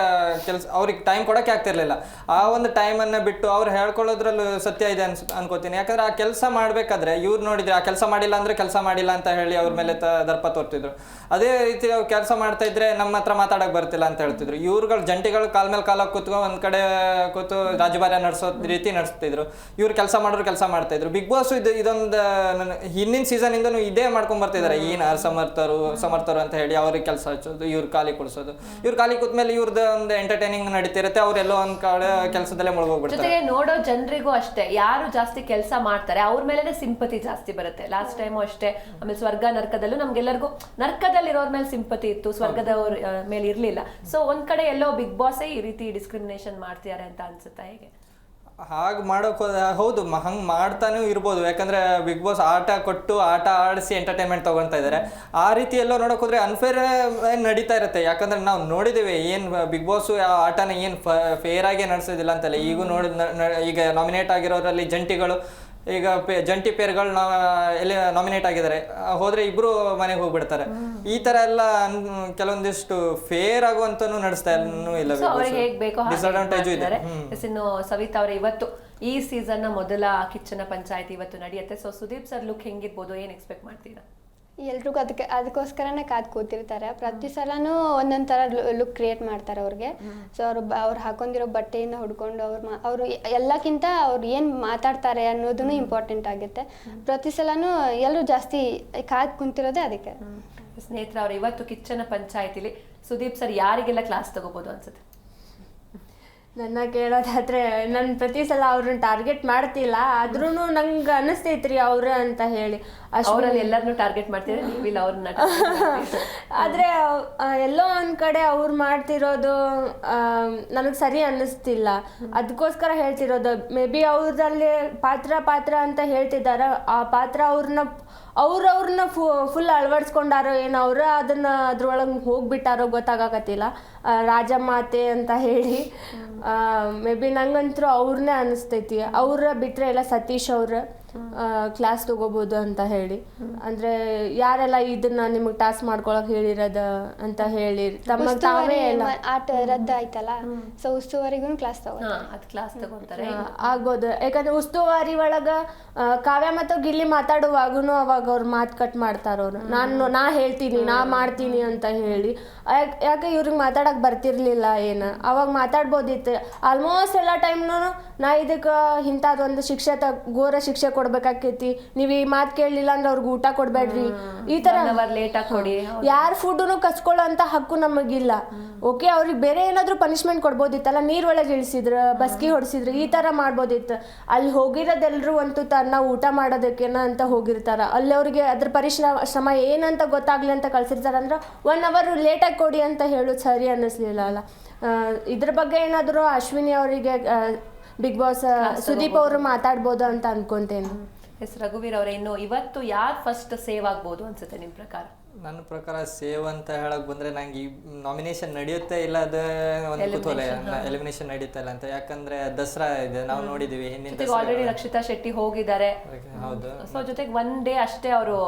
ಕೆಲಸ, ಅವ್ರಿಗೆ ಟೈಮ್ ಕೊಡೋಕ್ಕೆ ಆಗ್ತಿರ್ಲಿಲ್ಲ. ಆ ಒಂದು ಟೈಮನ್ನು ಬಿಟ್ಟು ಅವ್ರು ಹೇಳ್ಕೊಳ್ಳೋದ್ರಲ್ಲೂ ಸತ್ಯ ಇದೆ ಅನ್ಸ್, ಅನ್ಕೋತೀನಿ. ಯಾಕಂದ್ರೆ ಆ ಕೆಲಸ ಮಾಡಬೇಕಾದ್ರೆ ಇವ್ರು ನೋಡಿದ್ರೆ, ಆ ಕೆಲಸ ಮಾಡಿಲ್ಲ ಅಂದ್ರೆ ಕೆಲಸ ಮಾಡಿಲ್ಲ ಅಂತ ಹೇಳಿ ಅವ್ರ ಮೇಲೆ ದರ್ಪ ತೋರ್ತಿದ್ರು. ಅದೇ ರೀತಿ ಅವ್ರು ಕೆಲಸ ಮಾಡ್ತಾ ಇದ್ರೆ ನಮ್ಮ ಹತ್ರ ಮಾತಾಡಕ್ ಬರ್ತಿಲ್ಲ ಅಂತ ಹೇಳ್ತಿದ್ರು. ಇವ್ರುಗಳು ಜಂಟಿಗಳು ಕಾಲ್ ಮೇಲೆ ಕಾಲ ಕೂತ್ಕೊಂಡು ಒಂದ್ ಕಡೆ ಕೂತು ರಾಜಭಾರ್ಯ ನಡೆಸೋ ರೀತಿ ನಡೆಸ್ತಿದ್ರು. ಇವ್ರು ಕೆಲಸ ಮಾಡೋರು ಕೆಲಸ ಮಾಡ್ತಾ ಇದ್ರು ಬಿಗ್ ಬಾಸ್ ಇದು ಇದೊಂದು ನನ್ನ ಹಿಂದಿನ ಸೀಸನ್ ಇಂದನೂ ಇದೇ ಮಾಡ್ಕೊಂಡ್ ಬರ್ತಿದ್ದಾರೆ ಏನ್ ಸಮರ್ಥರು ಸಮರ್ಥರು ಅಂತ ಹೇಳಿ ಅವ್ರಿಗೆ ಕೆಲಸ ಹಚ್ಚೋದು ಇವ್ರ ಖಾಲಿ ಕೊಡಿಸೋದು. ಇವ್ರ ಖಾಲಿ ಕೂತ್ಮೇಲೆ ಇವ್ರದ್ದು ಒಂದು ಎಂಟರ್ಟೈನಿಂಗ್ ನಡೀತಿರುತ್ತೆ. ಅವ್ರೆಲ್ಲೋ ಒಂದ್ ಕಡೆ ಕೆಲಸದಲ್ಲೇ ಮುಳುಗೋಗ್ಬಿಡ್ತಾರೆ. ಜೊತೆಗೆ ನೋಡೋ ಜನರಿಗೂ ಅಷ್ಟೇ ಯಾರು ಜಾಸ್ತಿ ಕೆಲಸ ಮಾಡ್ತಾರೆ ಅವ್ರ ಮೇಲೆ ಸಿಂಪತಿ ಜಾಸ್ತಿ ಬರುತ್ತೆ. ಲಾಸ್ಟ್ ಟೈಮು ಅಷ್ಟೇ. ಆಮೇಲೆ ಸ್ವರ್ಗ ನರ್ಕದಲ್ಲೂ ನಮ್ಗೆಲ್ಲರಿಗೂ ನರ್ಕದಲ್ಲಿರೋರ್ ಮೇಲೆ ಸಿಂಪತಿ ಇತ್ತು ಸ್ವರ್ಗದವ್ರ ಮೇಲೆ ಇರ್ಲಿಲ್ಲ. ಸೊ ಒಂದ್ ಕಡೆ ಎಲ್ಲೋ ಬಿಗ್ ಬಾಸೇ ಈ ರೀತಿ ಡಿಸ್ಕ್ರಿಮಿನೇಷನ್ ಮಾಡ್ತಿದ್ದಾರೆ ಅಂತ ಅನ್ಸುತ್ತಾ ಹೇಗೆ? ಹಾಗೆ ಮಾಡೋಕೆ ಹೌದು ಹಂಗೆ ಮಾಡ್ತಾನೂ ಇರ್ಬೋದು. ಯಾಕಂದ್ರೆ ಬಿಗ್ ಬಾಸ್ ಆಟ ಕೊಟ್ಟು ಆಟ ಆಡಿಸಿ ಎಂಟರ್ಟೈನ್ಮೆಂಟ್ ತೊಗೊತಾ ಇದ್ದಾರೆ. ಆ ರೀತಿ ಎಲ್ಲೋ ನೋಡೋಕೆ ಹೋದರೆ ಅನ್ಫೇರ್ ನಡೀತಾ ಇರುತ್ತೆ. ಯಾಕಂದ್ರೆ ನಾವು ನೋಡಿದ್ದೇವೆ ಏನು ಬಿಗ್ ಬಾಸ್ ಆ ಆಟನ ಏನು ಫೇರ್ ಆಗಿ ನಡೆಸೋದಿಲ್ಲ ಅಂತಲ್ಲ ಈಗೂ ನೋಡಿ ಈಗ ನಾಮಿನೇಟ್ ಆಗಿರೋರಲ್ಲಿ ಜಂಟಿಗಳು ಈಗ ಜಂಟಿ ಪೇರ್ಗಳು ಎಲ್ಲಿ ನಾಮಿನೇಟ್ ಆಗಿದ್ದಾರೆ ಹೋದ್ರೆ ಇಬ್ರು ಮನೆಗೆ ಹೋಗ್ಬಿಡ್ತಾರೆ. ಈ ತರ ಎಲ್ಲ ಕೆಲವೊಂದಿಷ್ಟು ಫೇರ್ ಆಗುವಂತನೂ ನಡೆಸ್ತಾ ಇಲ್ಲ ಡಿಸ್ಅಡ್ವಾಂಟೇಜು ಇದೆ. ಇನ್ನು ಸವಿತಾ ಅವರೇ ಇವತ್ತು ಈ ಸೀಸನ್ನ ಮೊದಲ ಕಿಚ್ಚನ ಪಂಚಾಯತ್ ಇವತ್ತು ನಡೆಯುತ್ತೆ. ಸೊ ಸುದೀಪ್ ಸರ್ ಲುಕ್ ಹೆಂಗಿರ್ಬೋದು ಏನ್ ಎಕ್ಸ್ಪೆಕ್ಟ್ ಮಾಡ್ತೀರಾ? ಎಲ್ರಿಗೂ ಅದಕ್ಕೆ ಅದಕ್ಕೋಸ್ಕರನೇ ಕಾದು ಕೂತಿರ್ತಾರೆ ಪ್ರತಿ ಸಲನೂ ಒಂದೊಂದ್ ಥರ ಲುಕ್ ಕ್ರಿಯೇಟ್ ಮಾಡ್ತಾರೆ ಅವ್ರಿಗೆ. ಸೊ ಅವ್ರು ಅವ್ರು ಹಾಕೊಂಡಿರೋ ಬಟ್ಟೆಯಿಂದ ಹುಡ್ಕೊಂಡು ಅವ್ರು ಮಾ ಅವರು ಎಲ್ಲಕ್ಕಿಂತ ಅವ್ರು ಏನು ಮಾತಾಡ್ತಾರೆ ಅನ್ನೋದನ್ನು ಇಂಪಾರ್ಟೆಂಟ್ ಆಗುತ್ತೆ. ಪ್ರತಿ ಸಲನೂ ಎಲ್ಲರೂ ಜಾಸ್ತಿ ಕಾದು ಕುಂತಿರೋದೇ ಅದಕ್ಕೆ. ಸ್ನೇಹಿತರ ಅವ್ರು ಇವತ್ತು ಕಿಚ್ಚನ ಪಂಚಾಯತಿಲಿ ಸುದೀಪ್ ಸರ್ ಯಾರಿಗೆಲ್ಲ ಕ್ಲಾಸ್ ತಗೋಬಹುದು ಅನ್ಸುತ್ತೆ? ನನ್ನ ಕೇಳೋದಾದ್ರೆ ನಾನು ಪ್ರತಿ ಸಲ ಅವ್ರನ್ನ ಟಾರ್ಗೆಟ್ ಮಾಡ್ತಿಲ್ಲ ಆದ್ರೂ ನಂಗೆ ಅನಿಸ್ತೈತ್ರಿ ಅವ್ರ ಅಂತ ಹೇಳಿ. ಅಷ್ಟು ಅವರಲ್ಲಿ ಎಲ್ಲರನ್ನೂ ಟಾರ್ಗೆಟ್ ಮಾಡ್ತೀರಿ ನೀವಿಲ್ಲ ಅವ್ರನ್ನ ಆದರೆ (laughs) ಎಲ್ಲೋ ಒಂದು ಕಡೆ ಅವ್ರು ಮಾಡ್ತಿರೋದು ನನಗೆ ಸರಿ ಅನ್ನಿಸ್ತಿಲ್ಲ ಅದಕ್ಕೋಸ್ಕರ ಹೇಳ್ತಿರೋದು ಮೇ ಬಿ ಅವ್ರಲ್ಲಿ ಪಾತ್ರ ಪಾತ್ರ ಅಂತ ಹೇಳ್ತಿದ್ದಾರೆ ಆ ಪಾತ್ರ ಅವ್ರನ್ನ ಅವ್ರವ್ರನ್ನ ಫು ಫುಲ್ ಅಳವಡಿಸ್ಕೊಂಡಾರೋ ಏನೋ ಅವ್ರ ಅದನ್ನ ಅದ್ರೊಳಗೆ ಹೋಗ್ಬಿಟ್ಟಾರೋ ಗೊತ್ತಾಗಕತ್ತಿಲ್ಲ. ರಾಜ ರಾಜಮಾತೆ ಅಂತ ಹೇಳಿ. ಮೇ ಬಿ ನಂಗಂತೂ ಅವ್ರನ್ನೇ ಅನಿಸ್ತೈತಿ. ಅವ್ರ ಬಿಟ್ಟರೆ ಎಲ್ಲ ಸತೀಶ್ ಅವ್ರ. ಕ್ಲಾಸ್ ತಗೋಬಹುದು ಅಂತ ಹೇಳಿ. ಅಂದ್ರೆ ಯಾರೆಲ್ಲ ಇದನ್ನ ನಿಮಗೆ ಟಾಸ್ಕ್ ಮಾಡ್ಕೊಳಕ್ ಹೇಳಿರೋದ ಅಂತ ಹೇಳಿ ತಮ್ಮ ತಾವೇ ಎಲ್ಲ. ಆಟ ರದ್ದು ಆಯ್ತಲ್ಲ? ಸೊ ಉಸ್ತುವಾರಿಗೂ ಕ್ಲಾಸ್ ಕ್ಲಾಸ್ ತಗೊಂತಾರೆ. ಆಗ್ಬೋದು. ಯಾಕಂದ್ರೆ ಉಸ್ತುವಾರಿ ಒಳಗ ಕಾವ್ಯ ಮತ್ತು ಗಿಲ್ಲಿ ಮಾತಾಡುವಾಗೂ ಅವಾಗ ಅವ್ರ ಮಾತು ಕಟ್ ಮಾಡ್ತಾರ ಅವ್ರು. ನಾನು ನಾ ಹೇಳ್ತೀನಿ ನಾ ಮಾಡ್ತೀನಿ ಅಂತ ಹೇಳಿ. ಯಾಕ್- ಯಾಕೆ ಇವ್ರಿಗೆ ಮಾತಾಡಕ್ ಬರ್ತಿರ್ಲಿಲ್ಲ ಏನ? ಅವಾಗ ಮಾತಾಡ್ಬೋದಿತ್ತು. ಆಲ್ಮೋಸ್ಟ್ ಎಲ್ಲ ಟೈಮ್ನು ನಾ ಇದಕ್ಕೆ ಇಂಥದ್ದೊಂದು ಶಿಕ್ಷೆ ತ ಘೋರ ಶಿಕ್ಷೆ ಕೊಡ್ಬೇಕಾಕೈತಿ. ನೀವು ಈ ಮಾತು ಕೇಳಲಿಲ್ಲ ಅಂದ್ರೆ ಅವ್ರಿಗೆ ಊಟ ಕೊಡಬೇಡ್ರಿ ಈ ಥರ ಅವರ್ ಲೇಟ್ ಆಗಿ ಕೊಡಿ. ಯಾರ ಫುಡ್ನು ಕಸ್ಕೊಳ್ಳೋ ಅಂತ ಹಕ್ಕು ನಮಗಿಲ್ಲ. ಓಕೆ ಅವ್ರಿಗೆ ಬೇರೆ ಏನಾದ್ರೂ ಪನಿಷ್ಮೆಂಟ್ ಕೊಡ್ಬೋದಿತ್ತಲ್ಲ ನೀರೊಳಗೆ ಒಳಗೆ ಇಳಿಸಿದ್ರ ಬಸ್ಕಿ ಹೊಡಿಸಿದ್ರು ಈ ತರ ಮಾಡ್ಬೋದಿತ್ತು. ಅಲ್ಲಿ ಹೋಗಿರೋದೆಲ್ಲರೂ ಅಂತೂ ತನ್ನ ಊಟ ಮಾಡೋದಕ್ಕೇನ ಅಂತ ಹೋಗಿರ್ತಾರೆ. ಅಲ್ಲಿ ಅವ್ರಿಗೆ ಅದ್ರ ಪರಿಶ್ರಮ ಶ್ರಮ ಏನಂತ ಗೊತ್ತಾಗ್ಲಿ ಅಂತ ಕಳ್ಸಿರ್ತಾರ ಅಂದ್ರೆ ಒನ್ ಅವರ್ ಲೇಟಾಗಿ ಕೊಡಿ ಅಂತ ಹೇಳೋದು ಸರಿ ಅನ್ನಿಸ್ಲಿಲ್ಲ ಅಲ್ಲ. ಇದ್ರ ಬಗ್ಗೆ ಏನಾದರೂ ಅಶ್ವಿನಿ ಅವರಿಗೆ ಬಿಗ್ ಬಾಸ್ ಸುದೀಪ್ ಅವರು ಮಾತಾಡ್ಬೋದು ಅಂತ ಅನ್ಕೊಂತೇನೆ. ಎಸ್ ರಘುವೀರ್ ಅವರೇ ಇನ್ನು ಇವತ್ತು ಯಾರು ಫಸ್ಟ್ ಸೇವ್ ಆಗ್ಬೋದು ಅನ್ಸುತ್ತೆ ನಿಮ್ಮ ಪ್ರಕಾರ? ನನ್ನ ಪ್ರಕಾರ ಸೇವ್ ಅಂತ ಹೇಳಕ್ ಬಂದ್ರೆ ನಂಗೆ ಈ ನಾಮಿನೇಷನ್ ನಡೆಯುತ್ತೆ ಇಲ್ಲ ಅದ ಒಂದು ಕುತೂಹಲ. ಎಲಿಮಿನೇಷನ್ ನಡೆಯುತ್ತೆ ಇಲ್ಲ ಅಂತ. ಯಾಕಂದ್ರೆ ದಸರಾ ಇದೆ ನಾವು ನೋಡಿದೀವಿ ಹಿಂದಿನ ಜೊತೆಗೆ ಆಲ್ರೆಡಿ ರಕ್ಷಿತಾ ಶೆಟ್ಟಿ ಹೋಗಿದ್ದಾರೆ. ಹೌದು. ಸೊ ಜೊತೆಗೆ ಒನ್ ಡೇ ಅಷ್ಟೇ ಅವರು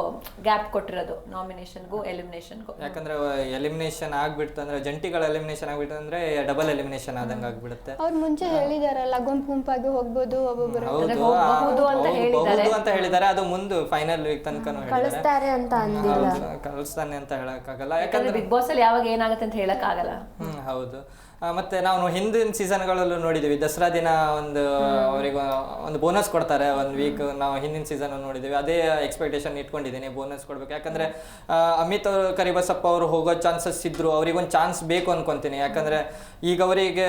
ಗ್ಯಾಪ್ ಕೊಟ್ಟಿರೋದು ನಾಮಿನೇಷನ್ಗೂ ಎಲಿಮಿನೇಷನ್ಗೂ ಯಾಕಂದ್ರೆ ಎಲಿಮಿನೇಷನ್ ಆಗ್ಬಿಡ್ತು ಅಂದ್ರೆ ಜಂಟಿಗಳ ಎಲಿಮಿನೇಷನ್ ಆಗ್ಬಿಟ್ಟು ಅಂದ್ರೆ ಡಬಲ್ ಎಲಿಮಿನೇಷನ್ ಆದಂಗ ಆಗ್ಬಿಡುತ್ತೆ. ಅವ್ರು ಮುಂಚೆ ಹೇಳಿದಾರಲ್ಲ ಗುಂಪು ಗುಂಪಾಗಿ ಹೋಗ್ಬೋದು ಒಬ್ಬೊಬ್ಬರು ಹೌದು. ಹೋಗ್ಬಹುದು ಅಂತ ಹೋಗ್ಬಹುದು ಹೇಳಿದ್ದಾರೆ. ಅದು ಮುಂದೆ ಫೈನಲ್ ವೀಕ್ ತನಕ ಕಳಿಸ್ತಾರೆ ಅಂತ ಅಂದಿಲ್ಲ. ಹೌದು, ಕಳಿಸ್ತಾನೆ ಅಂತ ಹೇಳಕ್ಕಾಗಲ್ಲ. ಯಾಕಂದ್ರೆ ಯಾಕಂದ್ರೆ ಬಿಗ್ ಬಾಸ್ ಅಲ್ಲಿ ಯಾವಾಗ ಏನಾಗುತ್ತೆ ಅಂತ ಹೇಳಕ್ ಆಗಲ್ಲ ಹ್ಮ್ ಹೌದು. ಆ, ಮತ್ತೆ ನಾವು ಹಿಂದಿನ ಸೀಸನ್ಗಳಲ್ಲೂ ನೋಡಿದೀವಿ. ದಸರಾ ದಿನ ಒಂದು ಅವರಿಗೆ ಒಂದು ಬೋನಸ್ ಕೊಡ್ತಾರೆ ಒಂದು ವೀಕ್ ನಾವು ಹಿಂದಿನ ಸೀಸನ್ ನೋಡಿದೀವಿ. ಅದೇ ಎಕ್ಸ್ಪೆಕ್ಟೇಷನ್ ಇಟ್ಕೊಂಡಿದ್ದೀನಿ ಬೋನಸ್ ಕೊಡ್ಬೇಕು. ಯಾಕಂದ್ರೆ ಆ, ಅಮಿತ್ ಅವರು ಕರಿಬಸಪ್ಪ ಅವರು ಹೋಗೋ ಚಾನ್ಸಸ್ ಇದ್ರು ಅವ್ರಿಗೊಂದು ಚಾನ್ಸ್ ಬೇಕು ಅನ್ಕೊಂತೀನಿ. ಯಾಕಂದ್ರೆ ಈಗ ಅವರಿಗೆ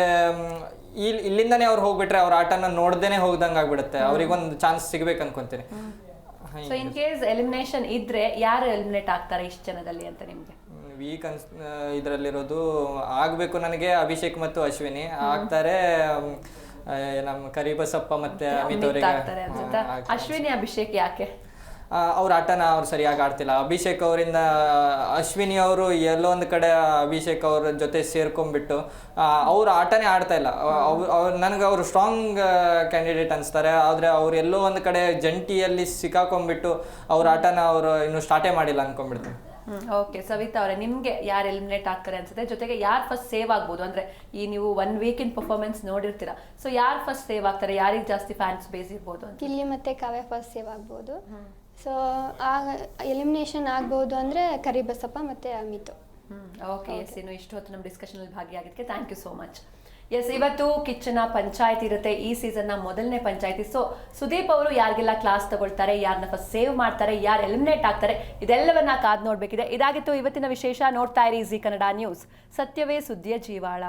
ಇಲ್ಲಿ ಇಲ್ಲಿಂದನೇ ಅವ್ರು ಹೋಗ್ಬಿಟ್ರೆ ಅವ್ರ ಆಟನ ನೋಡ್ದೇನೆ ಹೋಗ್ದಂಗೆ ಆಗ್ಬಿಡುತ್ತೆ ಅವ್ರಿಗೊಂದು ಚಾನ್ಸ್ ಸಿಗ್ಬೇಕು ಅನ್ಕೊಂತೀನಿ. ಸೊ ಇನ್ ಕೇಸ್ ಎಲಿಮಿನೇಷನ್ ಇದ್ರೆ ಯಾರು ಎಲಿಮಿನೇಟ್ ಆಗ್ತಾರೆ ಇಷ್ಟು ಜನದಲ್ಲಿ ಅಂತ ನಿಮ್ಗೆ? ವೀಕ್ ಅನ್ಸ್ ಇದರಲ್ಲಿರೋದು ಆಗಬೇಕು ನನಗೆ ಅಭಿಷೇಕ್ ಮತ್ತು ಅಶ್ವಿನಿ. ಆಗ್ತಾರೆ ನಮ್ಮ ಕರಿಬಸಪ್ಪ ಮತ್ತೆ ಅಮಿತ್ ಅವರಿಗೆ. ಅಶ್ವಿನಿ ಅಭಿಷೇಕ್ ಯಾಕೆ? ಅವ್ರ ಆಟನ ಅವ್ರು ಸರಿಯಾಗಿ ಆಡ್ತಿಲ್ಲ. ಅಭಿಷೇಕ್ ಅವರಿಂದ ಅಶ್ವಿನಿ ಅವರು ಎಲ್ಲೋ ಒಂದು ಕಡೆ ಅಭಿಷೇಕ್ ಅವ್ರ ಜೊತೆ ಸೇರ್ಕೊಂಡ್ಬಿಟ್ಟು ಅವ್ರ ಆಟನೇ ಆಡ್ತಾ ಇಲ್ಲ. ಅವ್ರು ನನಗೆ ಅವರು ಸ್ಟ್ರಾಂಗ್ ಕ್ಯಾಂಡಿಡೇಟ್ ಅನಿಸ್ತಾರೆ. ಆದರೆ ಅವ್ರು ಎಲ್ಲೋ ಒಂದು ಕಡೆ ಜಂಟಿಯಲ್ಲಿ ಸಿಕ್ಕಾಕೊಂಡ್ಬಿಟ್ಟು ಅವ್ರ ಆಟನ ಅವರು ಇನ್ನೂ ಸ್ಟಾರ್ಟೇ ಮಾಡಿಲ್ಲ ಅನ್ಕೊಂಡ್ಬಿಡ್ತೀನಿ ಓಕೆ ಸವಿತಾ ಅವರೇ ನಿಮಗೆ ಯಾರು ಎಲಿಮಿನೇಟ್ ಆಗ್ತಾರೆ ಅನ್ಸುತ್ತೆ? ಜೊತೆಗೆ ಯಾರು ಫಸ್ಟ್ ಸೇವ್ ಆಗ್ಬೋದು? ಅಂದ್ರೆ ಈ ನೀವು ಒನ್ ವೀಕ್ ಇನ್ ಪರ್ಫಾರ್ಮೆನ್ಸ್ ನೋಡಿರ್ತೀರಾ. ಸೊ ಯಾರು ಫಸ್ಟ್ ಸೇವ್ ಆಗ್ತಾರೆ? ಯಾರಿಗೆ ಜಾಸ್ತಿ ಫ್ಯಾನ್ಸ್ ಬೇಸ್ ಇರ್ಬೋದು ಅಂತ? ಕಿಲ್ಲಿ ಮತ್ತೆ ಕಾವ್ಯ ಫಸ್ಟ್ ಸೇವ್ ಆಗ್ಬೋದು. ಸೊ ಆಗ ಎಲಿಮಿನೇಷನ್ ಆಗ್ಬೋದು ಅಂದರೆ ಕರಿಬಸಪ್ಪ ಮತ್ತು ಅಮಿತು. ಓಕೆ ಎಸ್ ಇನ್ನು ಇಷ್ಟು ಹೊತ್ತು ನಮ್ಮ ಡಿಸ್ಕಷನಲ್ಲಿ ಭಾಗಿಯಾಗಿದ್ದಕ್ಕೆ thank you so much yes ಇವತ್ತು ಕಿಚ್ಚನ ಪಂಚಾಯತ್ ಇರುತ್ತೆ ಈ ಸೀಸನ್ನ ನ ಮೊದಲನೇ ಪಂಚಾಯತಿ. ಸೊ ಸುದೀಪ್ ಅವರು ಯಾರಿಗೆಲ್ಲ ಕ್ಲಾಸ್ ತಗೊಳ್ತಾರೆ ಯಾರನ್ನ ಫಸ್ಟ್ ಸೇವ್ ಮಾಡ್ತಾರೆ ಯಾರು ಎಲಿಮಿನೇಟ್ ಆಗ್ತಾರೆ ಇದೆಲ್ಲವನ್ನ ಕಾದ್ ನೋಡಬೇಕಿದೆ. ಇದಾಗಿತ್ತು ಇವತ್ತಿನ ವಿಶೇಷ. ನೋಡ್ತಾ ಇರಿ ಜಿ ಕನ್ನಡ ನ್ಯೂಸ್ ಸತ್ಯವೇ ಸುದ್ದಿಯ ಜೀವಾಳ.